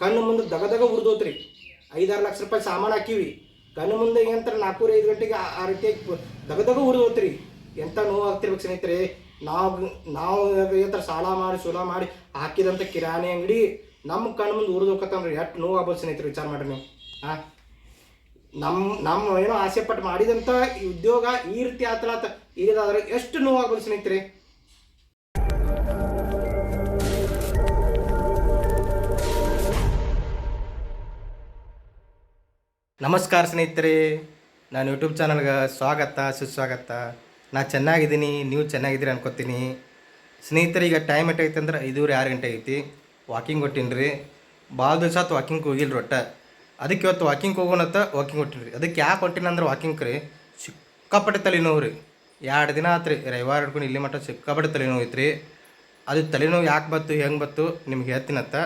ಕಣ್ಣು ಮುಂದೆ ದಗದಗ ಉರ್ದೋತ್ರಿ. ಐದಾರು ಲಕ್ಷ ರೂಪಾಯಿ ಸಾಮಾನು ಹಾಕಿವಿ. ಕಣ್ಣು ಮುಂದೆ ಏನಂತಾರೆ ನಾಲ್ಕೂರು ಐದು ಗಂಟೆಗೆ ಆ- ರೀತಿಯಾಗಿ ರೀತಿ ದಗದಗ ಉರ್ದೋತ್ರಿ. ಎಂಥ ನೋವು ಆಗ್ತಿರ್ಬೇಕು ಸ್ನೇಹಿತರೆ. ನಾವು ನಾವು ಏನಂತಾರೆ ಸಾಲ ಮಾಡಿ, ಸುಲ ಮಾಡಿ ಹಾಕಿದಂಥ ಕಿರಾಣಿ ಅಂಗಡಿ ನಮ್ಮ ಕಣ್ಣು ಮುಂದೆ ಉರ್ದೋಕತ್ತಂದ್ರೆ ಎಷ್ಟು ನೋವು ಆಗ್ಬೋದು ಸ್ನೇಹಿತರೆ ವಿಚಾರ ಮಾಡ್ರಿ ನೀವು. ಹಾಂ ನಮ್ಮ ನಮ್ಮ ಏನೋ ಆಸೆ ಪಟ್ಟು ಮಾಡಿದಂಥ ಉದ್ಯೋಗ ಈ ರೀತಿ ಆತಲಾತ ಇದಾದ್ರೆ ಎಷ್ಟು ನೋವಾಗ್ಬೋದು ಸ್ನೇಹಿತರೆ? ನಮಸ್ಕಾರ ಸ್ನೇಹಿತರೆ, ನಾನು ಯೂಟ್ಯೂಬ್ ಚಾನಲ್ಗೆ ಸ್ವಾಗತ, ಸುಸ್ವಾಗತ. ನಾ ಚೆನ್ನಾಗಿದ್ದೀನಿ, ನೀವು ಚೆನ್ನಾಗಿದ್ದೀರಿ ಅನ್ಕೋತೀನಿ. ಸ್ನೇಹಿತರೆ, ಈಗ ಟೈಮ್ ಎಷ್ಟಾಗೈತೆ ಅಂದ್ರೆ ಐದೂವರೆ ಆರು ಗಂಟೆ ಐತಿ ವಾಕಿಂಗ್ ಹೊಟ್ಟಿನಿ ರೀ ಭಾಳ ದಿವಸ ಆತು ವಾಕಿಂಗ್ ಹೋಗಿಲ್ಲ ರೊಟ್ಟ ಅದಕ್ಕೆ ಇವತ್ತು ವಾಕಿಂಗ್ ಹೋಗೋಣತ್ತ ವಾಕಿಂಗ್ ಹೊಟ್ಟಿನಿ ರೀ ಅದಕ್ಕೆ ಯಾಕೆ ಹೊಟ್ಟಿನ ಅಂದ್ರೆ ವಾಕಿಂಗ್ ರೀ ಸಿಕ್ಕಾಪಟ್ಟೆ ತಲೆನೋವು ರೀ. ಎರಡು ದಿನ ಆತ್ರಿ, ರವಿವಾರ ಹಿಡ್ಕೊಂಡು ಇಲ್ಲಿ ಮಟ್ಟ ಸಿಕ್ಕಾಪಟ್ಟೆ ತಲೆನೋವು ಐತ್ರಿ. ಅದು ತಲೆನೋವು ಯಾಕೆ ಬತ್ತು ಹೆಂಗೆ ಬತ್ತು ನಿಮ್ಗೆ ಹೇಳ್ತೀನತ್ತ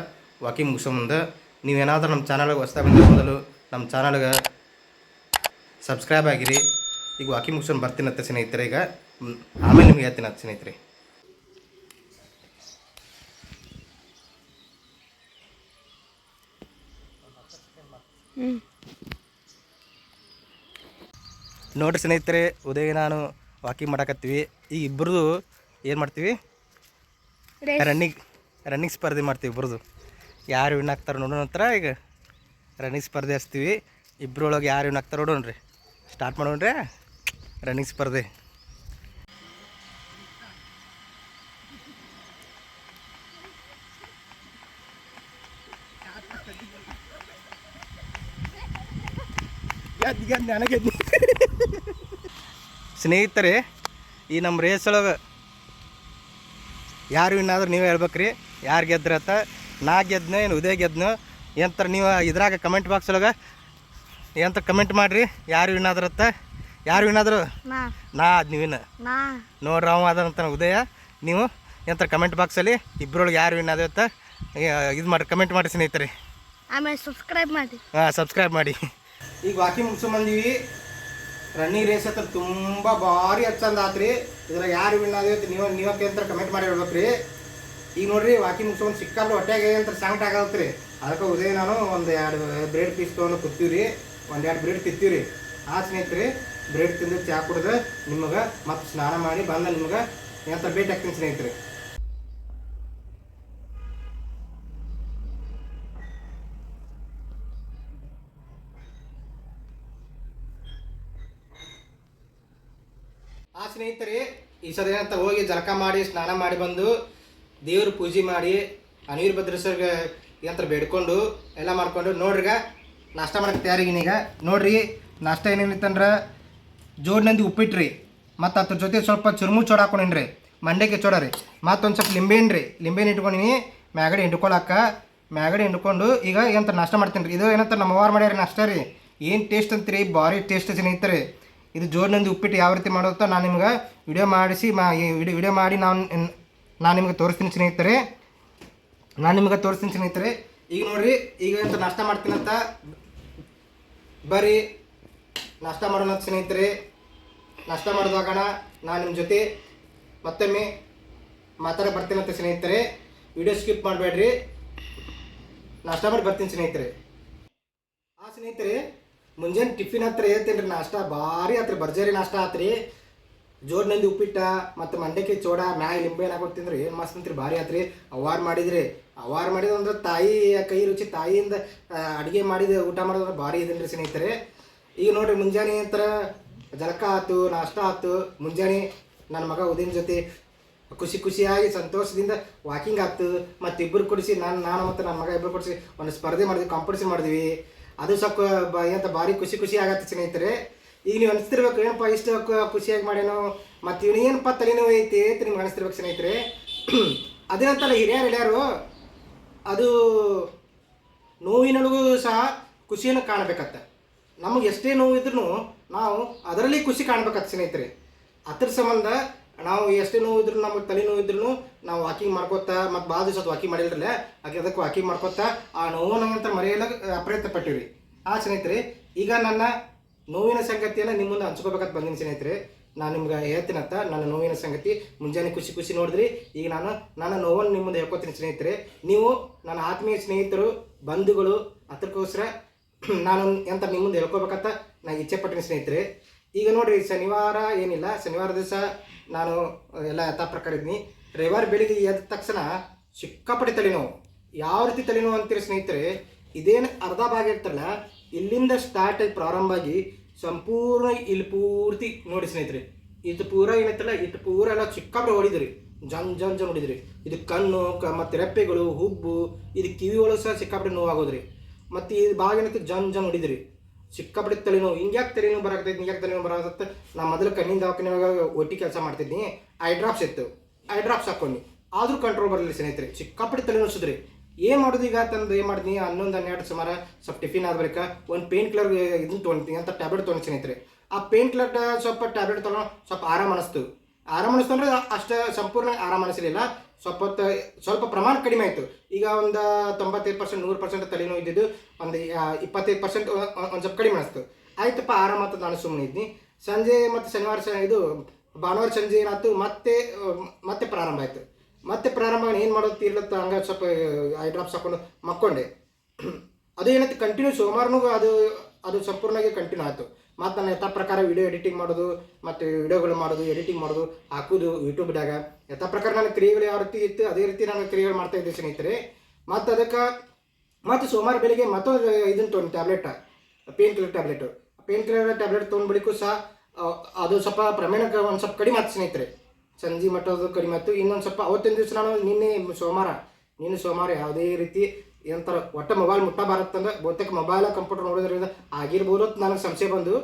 ವಾಕಿಂಗ್ ಮುಗಿಸೋ ಮುಂದೆ. ನೀವೇನಾದರೂ ನಮ್ಮ ಚಾನಲ್ಗೆ ಹೊಸ್ತಾ ಬಂದಿರೋ ಮೊದಲು ನಮ್ಮ ಚಾನಲ್ಗೆ ಸಬ್ಸ್ಕ್ರೈಬ್ ಆಗಿರಿ. ಈಗ ವಾಕಿಂಗ್ ಮುಗಿಸ್ಕೊಂಡು ಬರ್ತೀನಂತೆ ಸ್ನೇಹಿತರೆ ಈಗ ಆಮೇಲೆ ನಿಮ್ಗೆ ಹೇಳ್ತೀನತ್ತ ಸ್ನೇಹಿತರೆ. ನೋಡ್ರಿ ಸ್ನೇಹಿತರೆ ಉದಯ ನಾನು ವಾಕಿಂಗ್ ಮಾಡಕತ್ತೀವಿ. ಈಗ ಇಬ್ಬರದು ಏನು ಮಾಡ್ತೀವಿ? ರನ್ನಿಂಗ್ ರನ್ನಿಂಗ್ ಸ್ಪರ್ಧೆ ಮಾಡ್ತೀವಿ ಇಬ್ಬರದು ಯಾರು ವಿನ್ ಆಗ್ತಾರೆ ನೋಡೋಣ ನಂತರ ಈಗ ರನ್ನಿಂಗ್ ಸ್ಪರ್ಧೆ ಹಚ್ತೀವಿ. ಇಬ್ಬರೊಳಗೆ ಯಾರು ಇವ್ನು ಹಾಕ್ತಾರೆ ನೋಡೋಣ ರೀ ಸ್ಟಾರ್ಟ್ ಮಾಡೋಣ್ರಿ. ರನ್ನಿಂಗ್ ಸ್ಪರ್ಧೆ. ನನಗೆ ಸ್ನೇಹಿತರೆ, ಈ ನಮ್ಮ ರೇಸ್ ಒಳಗೆ ಯಾರು ಇನ್ನಾದ್ರೂ ನೀವೇ ಹೇಳ್ಬೇಕ್ರಿ. ಯಾರು ಗೆದ್ರತ್ತ ನಾ ಗೆದ್ನ ಏನು ಉದಯ ಗೆದ್ನ ಎಂತರ ನೀವು ಇದ್ರಾಗ ಕಮೆಂಟ್ ಬಾಕ್ಸ್ ಒಳಗೆ ಎಂತ ಕಮೆಂಟ್ ಮಾಡಿರಿ. ಯಾರು ವಿನ್ನಾದ್ರತ್ತ ಯಾರು ವಿನ್ನಾದ್ರು ನಾ. ಅದ್ ನೀವಿನ ನೋಡ್ರಿ ಅವ ಅದಂತ ಉದಯ. ನೀವು ಎಂತ ಕಮೆಂಟ್ ಬಾಕ್ಸಲ್ಲಿ ಇಬ್ಬರೊಳಗೆ ಯಾರು ವಿನ್ ಆದತ್ತ ಇದು ಮಾಡಿ ಕಮೆಂಟ್ ಮಾಡಿ ಸ್ನೇಹಿತರೆ. ಆಮೇಲೆ ಸಬ್ಸ್ಕ್ರೈಬ್ ಮಾಡಿ. ಹಾಂ ಸಬ್ಸ್ಕ್ರೈಬ್ ಮಾಡಿ. ಈಗ ವಾಕಿಂಗ್ ಮುಗಿಸ್ಕೊಂಬಂದೀವಿ ರನ್ನಿಂಗ್ ರೇಸ್ ಹತ್ರ ತುಂಬ ಭಾರಿ ಹಚ್ಚಂದ ಆತ್ರಿ. ಇದ್ರಾಗ ಯಾರು ವಿನ್ ಆದೈತಿ ನೀವು ನೀವಕ್ಕೆ ಅಂತ ಕಮೆಂಟ್ ಮಾಡಿ ಹೇಳ್ಬೇಕ್ರಿ. ಈಗ ನೋಡ್ರಿ ವಾಕಿಂಗ್ ಮುಗಿಸ್ಕೊಂಡು ಸಿಕ್ಕಲ್ಲ ಹೊಟ್ಟೆಗೆ ಅಂತ ಸಾಂಗ್ ಆಗತ್ರಿ ಅದಕ್ಕೆ ಉದಯ ನಾನು ಒಂದು ಎರಡು ಬ್ರೆಡ್ ಪೀಸ್ ತೊಗೊಂಡು ರೀ ಒಂದು ಎರಡು ಬ್ರೆಡ್ ತಿಂತೀವ್ರಿ. ಆ ಸ್ನೇಹಿತರೆ ಬ್ರೆಡ್ ತಿಂದು ಚಹಾ ಕುಡಿದ್ರೆ ನಿಮಗೆ ಮತ್ತೆ ಸ್ನಾನ ಮಾಡಿ ಬಂದ ನಿಮ್ಗೆ ಎಂತ ಭೇಟಿ ಆಗ್ತೀನಿ ಸ್ನೇಹಿತರೆ. ಆ ಸ್ನೇಹಿತರೆ ಈ ಸದ ಏನಂತ ಹೋಗಿ ಜಲಕ ಮಾಡಿ, ಸ್ನಾನ ಮಾಡಿ ಬಂದು ದೇವ್ರ ಪೂಜೆ ಮಾಡಿ ಆ ಭದ್ರೇಶ್ವರ್ಗೆ ಬೇಡ್ಕೊಂಡು ಎಲ್ಲ ಮಾಡ್ಕೊಂಡು ನೋಡ್ರಿಗ ನಾಷ್ಟ ಮಾಡಕ್ಕೆ ತಯಾರಿಗಿನೀಗ ನೋಡ್ರಿ, ನಾಷ್ಟ ಏನೇನಿತ್ತಂದ್ರೆ ಜೋಡ್ ನಂದಿ ಉಪ್ಪಿಟ್ರಿ, ಮತ್ತು ಅದ್ರ ಜೊತೆ ಸ್ವಲ್ಪ ಚುರುಮು ಚೋಡ ಹಾಕೊಂಡೇನ್ರಿ ಮಂಡ್ಯಕ್ಕೆ ಚೋಡ ರೀ, ಮತ್ತೊಂದು ಸ್ವಲ್ಪ ಲಿಂಬೆನ್ ರೀ ಲಿಂಬೆಹಣ್ಣು ಇಟ್ಕೊಂಡಿನಿ, ಮ್ಯಾಗಡೆ ಹಿಂಡ್ಕೊಳಕ್ಕ ಮ್ಯಾಗಡೆ ಹಿಂಡ್ಕೊಂಡು ಈಗ ಏನಂತ ನಾಷ್ಟ ಮಾಡ್ತೀನಿ ರೀ ಇದು ಏನಂತ ನಮ್ಮ ಅವ್ವಾರು ಮಾಡ್ಯಾರ ನಾಷ್ಟ ರೀ. ಏನು ಟೇಸ್ಟ್ ಅಂತೀರಿ? ಭಾರಿ ಟೇಸ್ಟ್ ಸ್ನೇಹಿತರೆ ಇದು ಜೋರ್ನಂದಿ ಉಪ್ಪಿಟ್ಟು ಯಾವ ರೀತಿ ಮಾಡೋದು ನಾನು ನಿಮ್ಗೆ ವಿಡಿಯೋ ಮಾಡಿಸಿ ಮಾ ವಿಡಿಯೋ ಮಾಡಿ ನಾನು ನಾನು ನಿಮ್ಗೆ ತೋರಿಸ್ತೀನಿ ಸ್ನೇಹಿತರೆ. ನಾನು ನಿಮಗೆ ತೋರಿಸ್ತೀನಿ ಸ್ನೇಹಿತರೆ. ಈಗ ನೋಡ್ರಿ, ಈಗ ಅಂತ ನಾಷ್ಟ ಮಾಡ್ತೀನಂತ? ಬರ್ರಿ. ನಾಷ್ಟ ಮಾಡೋಣ ಸ್ನೇಹಿತರೆ. ನಾಷ್ಟ ಮಾಡಿದಾಗಣ ನಾನು ನಿಮ್ಮ ಜೊತೆ. ಮತ್ತೊಮ್ಮೆ ಮಾತಾಡ ಬರ್ತೀನಂತ ಸ್ನೇಹಿತರೆ. ವಿಡಿಯೋ ಸ್ಕಿಪ್ ಮಾಡಬೇಡ್ರಿ. ನಾಷ್ಟ ಮಾಡಿ ಬರ್ತೀನಿ ಸ್ನೇಹಿತರೆ. ಆ ಸ್ನೇಹಿತರೆ, ಮುಂಜಾನೆ ಟಿಫಿನ್ ಹತ್ರ ಹೇಳ್ತೀನಿ ರೀ ನಾಷ್ಟ. ಭಾರಿ ಹತ್ರ ಭರ್ಜರಿ ನಾಷ್ಟ ಆತ್ರಿ. ಜೋರ್ ನಂದಿ ಉಪ್ಪಿಟ್ಟ, ಮತ್ತು ಮಂಡಕ್ಕಿ ಚೋಡ, ಮ್ಯಾಗ ಲಿಂಬೆ ಹಾಕೊಂಡು ತಿಂದ್ರೆ ಏನು ಮಸ್ತ್ ಅಂತ್ರಿ, ಭಾರಿ ಆತ್ರಿ. ಅವಾರ್ ಮಾಡಿದ್ರಿ ಅವಾರ್ ಮಾಡಿದಂದ್ರೆ ತಾಯಿ, ಕೈ ರುಚಿ ತಾಯಿಯಿಂದ ಅಡುಗೆ ಮಾಡಿದ ಊಟ ಮಾಡೋದ್ರೆ ಭಾರಿ ಇದನ್ರಿ ಸ್ನೇಹಿತರೆ. ಈಗ ನೋಡ್ರಿ, ಮುಂಜಾನೆ ಅಂತರ ಜಲಕ ಆತು, ನಾಷ್ಟ ಆತು, ಮುಂಜಾನೆ ನನ್ನ ಮಗ ಉದಿನ ಜೊತೆ ಖುಷಿ ಖುಷಿಯಾಗಿ ಸಂತೋಷದಿಂದ ವಾಕಿಂಗ್ ಆಯ್ತು ಮತ್ತು ಇಬ್ಬರು ಕೊಡಿಸಿ ನಾನು ನಾನು ಮತ್ತು ನನ್ನ ಮಗ ಇಬ್ಬರು ಕೊಡಿಸಿ ಒಂದು ಸ್ಪರ್ಧೆ ಮಾಡಿದ್ವಿ ಕಾಂಪಿಟೇಷನ್ ಮಾಡಿದ್ವಿ. ಅದು ಸ್ವಲ್ಪ ಬ ಏನಂತ ಭಾರಿ ಖುಷಿ ಖುಷಿ ಆಗತ್ತೆ ಸ್ನೇಹಿತರೆ. ಈಗ ನೀವು ಅನಿಸ್ತಿರ್ಬೇಕು, ಏನಪ್ಪ ಇಷ್ಟು ಖುಷಿಯಾಗಿ ಮಾಡ್ಯಾನೋ ಮತ್ತು ಇವನು ಏನಪ್ಪ ತಲೆನೋವು ಐತಿ ಅಂತ ನಿಮ್ಗೆ ಅನಿಸ್ತಿರ್ಬೇಕು ಸ್ನೇಹಿತರೆ. ಅದೇನಂತಲ್ಲ ಹಿರಿಯರು ಹಿರಿಯರು ಅದು ನೋವಿನೊಳಗೂ ಸಹ ಖುಷಿಯನ್ನು ಕಾಣಬೇಕತ್ತ ನಮಗೆ ಎಷ್ಟೇ ನೋವು ಇದ್ರೂ ನಾವು ಅದರಲ್ಲಿ ಖುಷಿ ಕಾಣ್ಬೇಕತ್ತ ಸ್ನೇಹಿತರೆ. ಅದ್ರ ಸಂಬಂಧ ನಾವು ಎಷ್ಟೇ ನೋವು ಇದ್ರೂ ನಮಗೆ ತಲೆ ನೋವು ಇದ್ರೂ ನಾವು ವಾಕಿಂಗ್ ಮಾಡ್ಕೋತಾ, ಮತ್ತು ಭಾಳ ದಿವಸ ವಾಕಿಂಗ್ ಮಾಡಿಲ್ರಲ್ಲ, ಹಾಗೆ ಅದಕ್ಕೆ ವಾಕಿಂಗ್ ಮಾಡ್ಕೋತಾ, ಆ ನೋವು ನಂಗಂತ ಮರೆಯಲು ಪ್ರಯತ್ನ ಪಟ್ಟಿವಿ ಆ ಸ್ನೇಹಿತರೆ, ಈಗ ನನ್ನ ನೋವಿನ ಸಂಗತಿಯನ್ನು ನಿಮ್ಮ ಮುಂದೆ ಹಂಚ್ಕೋಬೇಕಂತ ಬಂದಿನಿ ಸ್ನೇಹಿತರೆ. ನಾನು ನಿಮ್ಗೆ ಹೇಳ್ತೀನಂತ ನನ್ನ ನೋವಿನ ಸಂಗತಿ. ಮುಂಜಾನೆ ಖುಷಿ ಖುಷಿ ನೋಡಿದ್ರಿ. ಈಗ ನಾನು, ನನ್ನ ನೋವನ್ನು ನಿಮ್ಮ ಮುಂದೆ ಹೇಳ್ಕೊತೀನಿ ಸ್ನೇಹಿತರೆ. ನೀವು ನನ್ನ ಆತ್ಮೀಯ ಸ್ನೇಹಿತರು, ಬಂಧುಗಳು ಅದಕ್ಕೋಸ್ಕರ ನಾನು ಎಂತ ನಿಮ್ಮ ಮುಂದೆ ಹೇಳ್ಕೊಬೇಕಂತ ನಾನು ಇಚ್ಛೆ ಪಟ್ಟಿನಿ ಸ್ನೇಹಿತರೆ. ಈಗ ನೋಡ್ರಿ, ಶನಿವಾರ ಏನಿಲ್ಲ. ಶನಿವಾರ ದಿವಸ ನಾನು ಎಲ್ಲ ಯಥಾ ಪ್ರಕಾರ ಇದ್ದೀನಿ. ರವಿವಾರ ಬೆಳಿಗ್ಗೆ ಎದ್ದ ತಕ್ಷಣ ಸಿಕ್ಕಾಪಟ್ಟೆ ತಲೆನೋವು. ಯಾವ ರೀತಿ ತಲೆನೋವು ಅಂತೀರಿ ಸ್ನೇಹಿತರೆ, ಇದೇನು ಅರ್ಧ ಭಾಗ ಇರ್ತಲ್ಲ, ಇಲ್ಲಿಂದ ಸ್ಟಾರ್ಟ್ ಆಗಿ ಪ್ರಾರಂಭ ಆಗಿ ಸಂಪೂರ್ಣ ಇಲ್ಲಿ ಪೂರ್ತಿ ನೋಡಿ ಸ್ನೇಹಿತರೆ. ಇದು ಪೂರ ಏನೈತಲ್ಲ ಇಟ್ಟು ಪೂರ ಎಲ್ಲ ಸಿಕ್ಕಾಪಟ್ಟೆ ಹೊಡಿದ್ರಿ ಜನ್ ಜನ್ ಜನ್ ಹೊಡಿದ್ರಿ ಇದು ಕಣ್ಣು, ಕ, ಮತ್ತು ರೆಪ್ಪೆಗಳು, ಹುಬ್ಬು, ಇದು ಕಿವಿ ಒಳಗೆ ಸಹ ಸಿಕ್ಕಾಪಟ್ಟೆ ನೋವಾಗೋದ್ರಿ. ಮತ್ತು ಇದು ಭಾಗ ಏನೈತೆ, ಜನ್ ಜನ್ ಹೊಡಿದ್ರಿ ತಲೆ ತಲೆನೋವು ಹಿಂಗ್ಯಾಕೆ ತಲೆನೋವು ಬರಾಕತ್ತೈತಿ ಹಿಂಗ್ಯಾಕೆ ತಲೆನೋವು ಬರಾಕತ್ತ ನಾ ಮೊದಲು ಕಣ್ಣಿನ ದವಾಖಾನೆ ಒಟ್ಟಿ ಕೆಲಸ ಮಾಡ್ತಿದ್ನಿ. ಐ ಡ್ರಾಪ್ಸ್ ಇತ್ತು. ಐ ಡ್ರಾಪ್ಸ್ ಹಾಕೊಂಡಿ ಆದ್ರೂ ಕಂಟ್ರೋಲ್ ಬರಲಿ ಸ್ನೇಹಿತರೆ. ಸಿಕ್ಕಾಪಟ್ಟೆ ತಲೆನೋವ್ಸಿದ್ರಿ ಏನು ಮಾಡೋದು ಈಗ ತಂದು ಏನು ಮಾಡಿದ್ನಿ ಹನ್ನೊಂದು ಹನ್ನೆರಡು ಸುಮಾರು ಸ್ವಲ್ಪ ಟಿಫಿನ್ ಆದ ಬಳಿಕ ಒಂದು ಪೇನ್ ಕಿಲ್ಲರ್ ಇದನ್ನ ತೊಗೊಂತೀನಿ ಅಂತ ಟ್ಯಾಬ್ಲೆಟ್ ತೊಗೊಂಡು ಸ್ನೇಹಿತರೆ. ಆ ಪೇನ್ ಕಿಲ್ಲರ್ ಸ್ವಲ್ಪ ಟ್ಯಾಬ್ಲೆಟ್ ತೊಗೊಂಡು ಸ್ವಲ್ಪ ಆರಾಮ ಅನಿಸ್ತು. ಆರಾಮ ಅನಿಸ್ತು ಅಂದ್ರೆ ಅಷ್ಟು ಸಂಪೂರ್ಣ ಆರಾಮ ಅನಿಸಲಿಲ್ಲ ಸ್ವಲ್ಪ ಸ್ವಲ್ಪ ಪ್ರಮಾಣ ಕಡಿಮೆ ಆಯಿತು. ಈಗ ಒಂದು ತೊಂಬತ್ತೈದು ಪರ್ಸೆಂಟ್ ನೂರು ಪರ್ಸೆಂಟ್ ತಲೆನೋವು ಇದ್ದಿದ್ದು ಒಂದು ಇಪ್ಪತ್ತೈದು ಪರ್ಸೆಂಟ್ ಒಂದು ಸ್ವಲ್ಪ ಕಡಿಮೆ ಅನಿಸ್ತು. ಆಯ್ತಪ್ಪ, ಆರಾಮ ಅಂತ ನಾನು ಸುಮ್ಮನೆ ಇದ್ನಿ. ಸಂಜೆ ಮತ್ತು ಶನಿವಾರ ಇದು ಭಾನುವಾರ ಸಂಜೆ ಏನಾಯ್ತು, ಮತ್ತೆ ಮತ್ತೆ ಪ್ರಾರಂಭ ಆಯಿತು. ಮತ್ತೆ ಪ್ರಾರಂಭ ಏನು ಮಾಡೋದು ತೀರ್ಲತ್ತ ಹಂಗೆ ಸ್ವಲ್ಪ ಐ ಡ್ರಾಪ್ಸ್ ಹಾಕೊಂಡು ಮಕ್ಕೊಂಡೆ. ಅದು ಏನಂತ ಕಂಟಿನ್ಯೂ ಸೋಮವಾರನೂ ಅದು ಅದು ಸಂಪೂರ್ಣವಾಗಿ ಕಂಟಿನ್ಯೂ ಆಯಿತು. ಮತ್ತು ನಾನು ಯಥಾ ಪ್ರಕಾರ ವಿಡಿಯೋ ಎಡಿಟಿಂಗ್ ಮಾಡೋದು, ಮತ್ತು ವಿಡಿಯೋಗಳು ಮಾಡೋದು ಎಡಿಟಿಂಗ್ ಮಾಡೋದು, ಹಾಕೋದು ಯೂಟ್ಯೂಬ್ದಾಗ ಯಥಾ ಪ್ರಕಾರ ನನ್ನ ಕ್ರಿಯೆಗಳು ಯಾವ ರೀತಿ ಇತ್ತು, ಅದೇ ರೀತಿ ನಾನು ಕ್ರಿಯೆಗಳು ಮಾಡ್ತಾ ಇದ್ದೆ ಸ್ನೇಹಿತರೆ. ಮತ್ತು ಅದಕ್ಕೆ, ಮತ್ತು ಸೋಮವಾರ ಬೆಳಿಗ್ಗೆ ಮತ್ತೊಂದು ಇದನ್ನು ತೊಗೊಂಡು tablet painkiller tablet painkiller tablet ತೊಗೊಂಡ್ಬಿಡಿಕ್ಕೂ ಸಹ ಅದು ಸ್ವಲ್ಪ ಪ್ರಮಾಣಕ್ಕೆ ಒಂದು ಸ್ವಲ್ಪ ಕಡಿಮೆ ಆಯ್ತು ಸ್ನೇಹಿತರೆ. ಸಂಜೆ ಮಟ್ಟದು ಕಡಿಮೆ ಆಯ್ತು. ಇನ್ನೊಂದು ಸ್ವಲ್ಪ ಅವತ್ತಿನ ದಿವಸ ನಾನು ನಿನ್ನೆ ಸೋಮವಾರ ನಿನ್ನೆ ಸೋಮವಾರ ಯಾವುದೇ ರೀತಿ ಏನಂತಾರೆ ಒಟ್ಟ ಮೊಬೈಲ್ ಮುಟ್ಟಬಾರತ್ತಂದ್ರೆ ಬಹುತೇಕ ಮೊಬೈಲ್ ಕಂಪ್ಯೂಟರ್ ನೋಡೋದ್ರಿಂದ ಆಗಿರ್ಬೋದು ಅಂತ ನನಗೆ ಸಂಶಯ ಬಂದು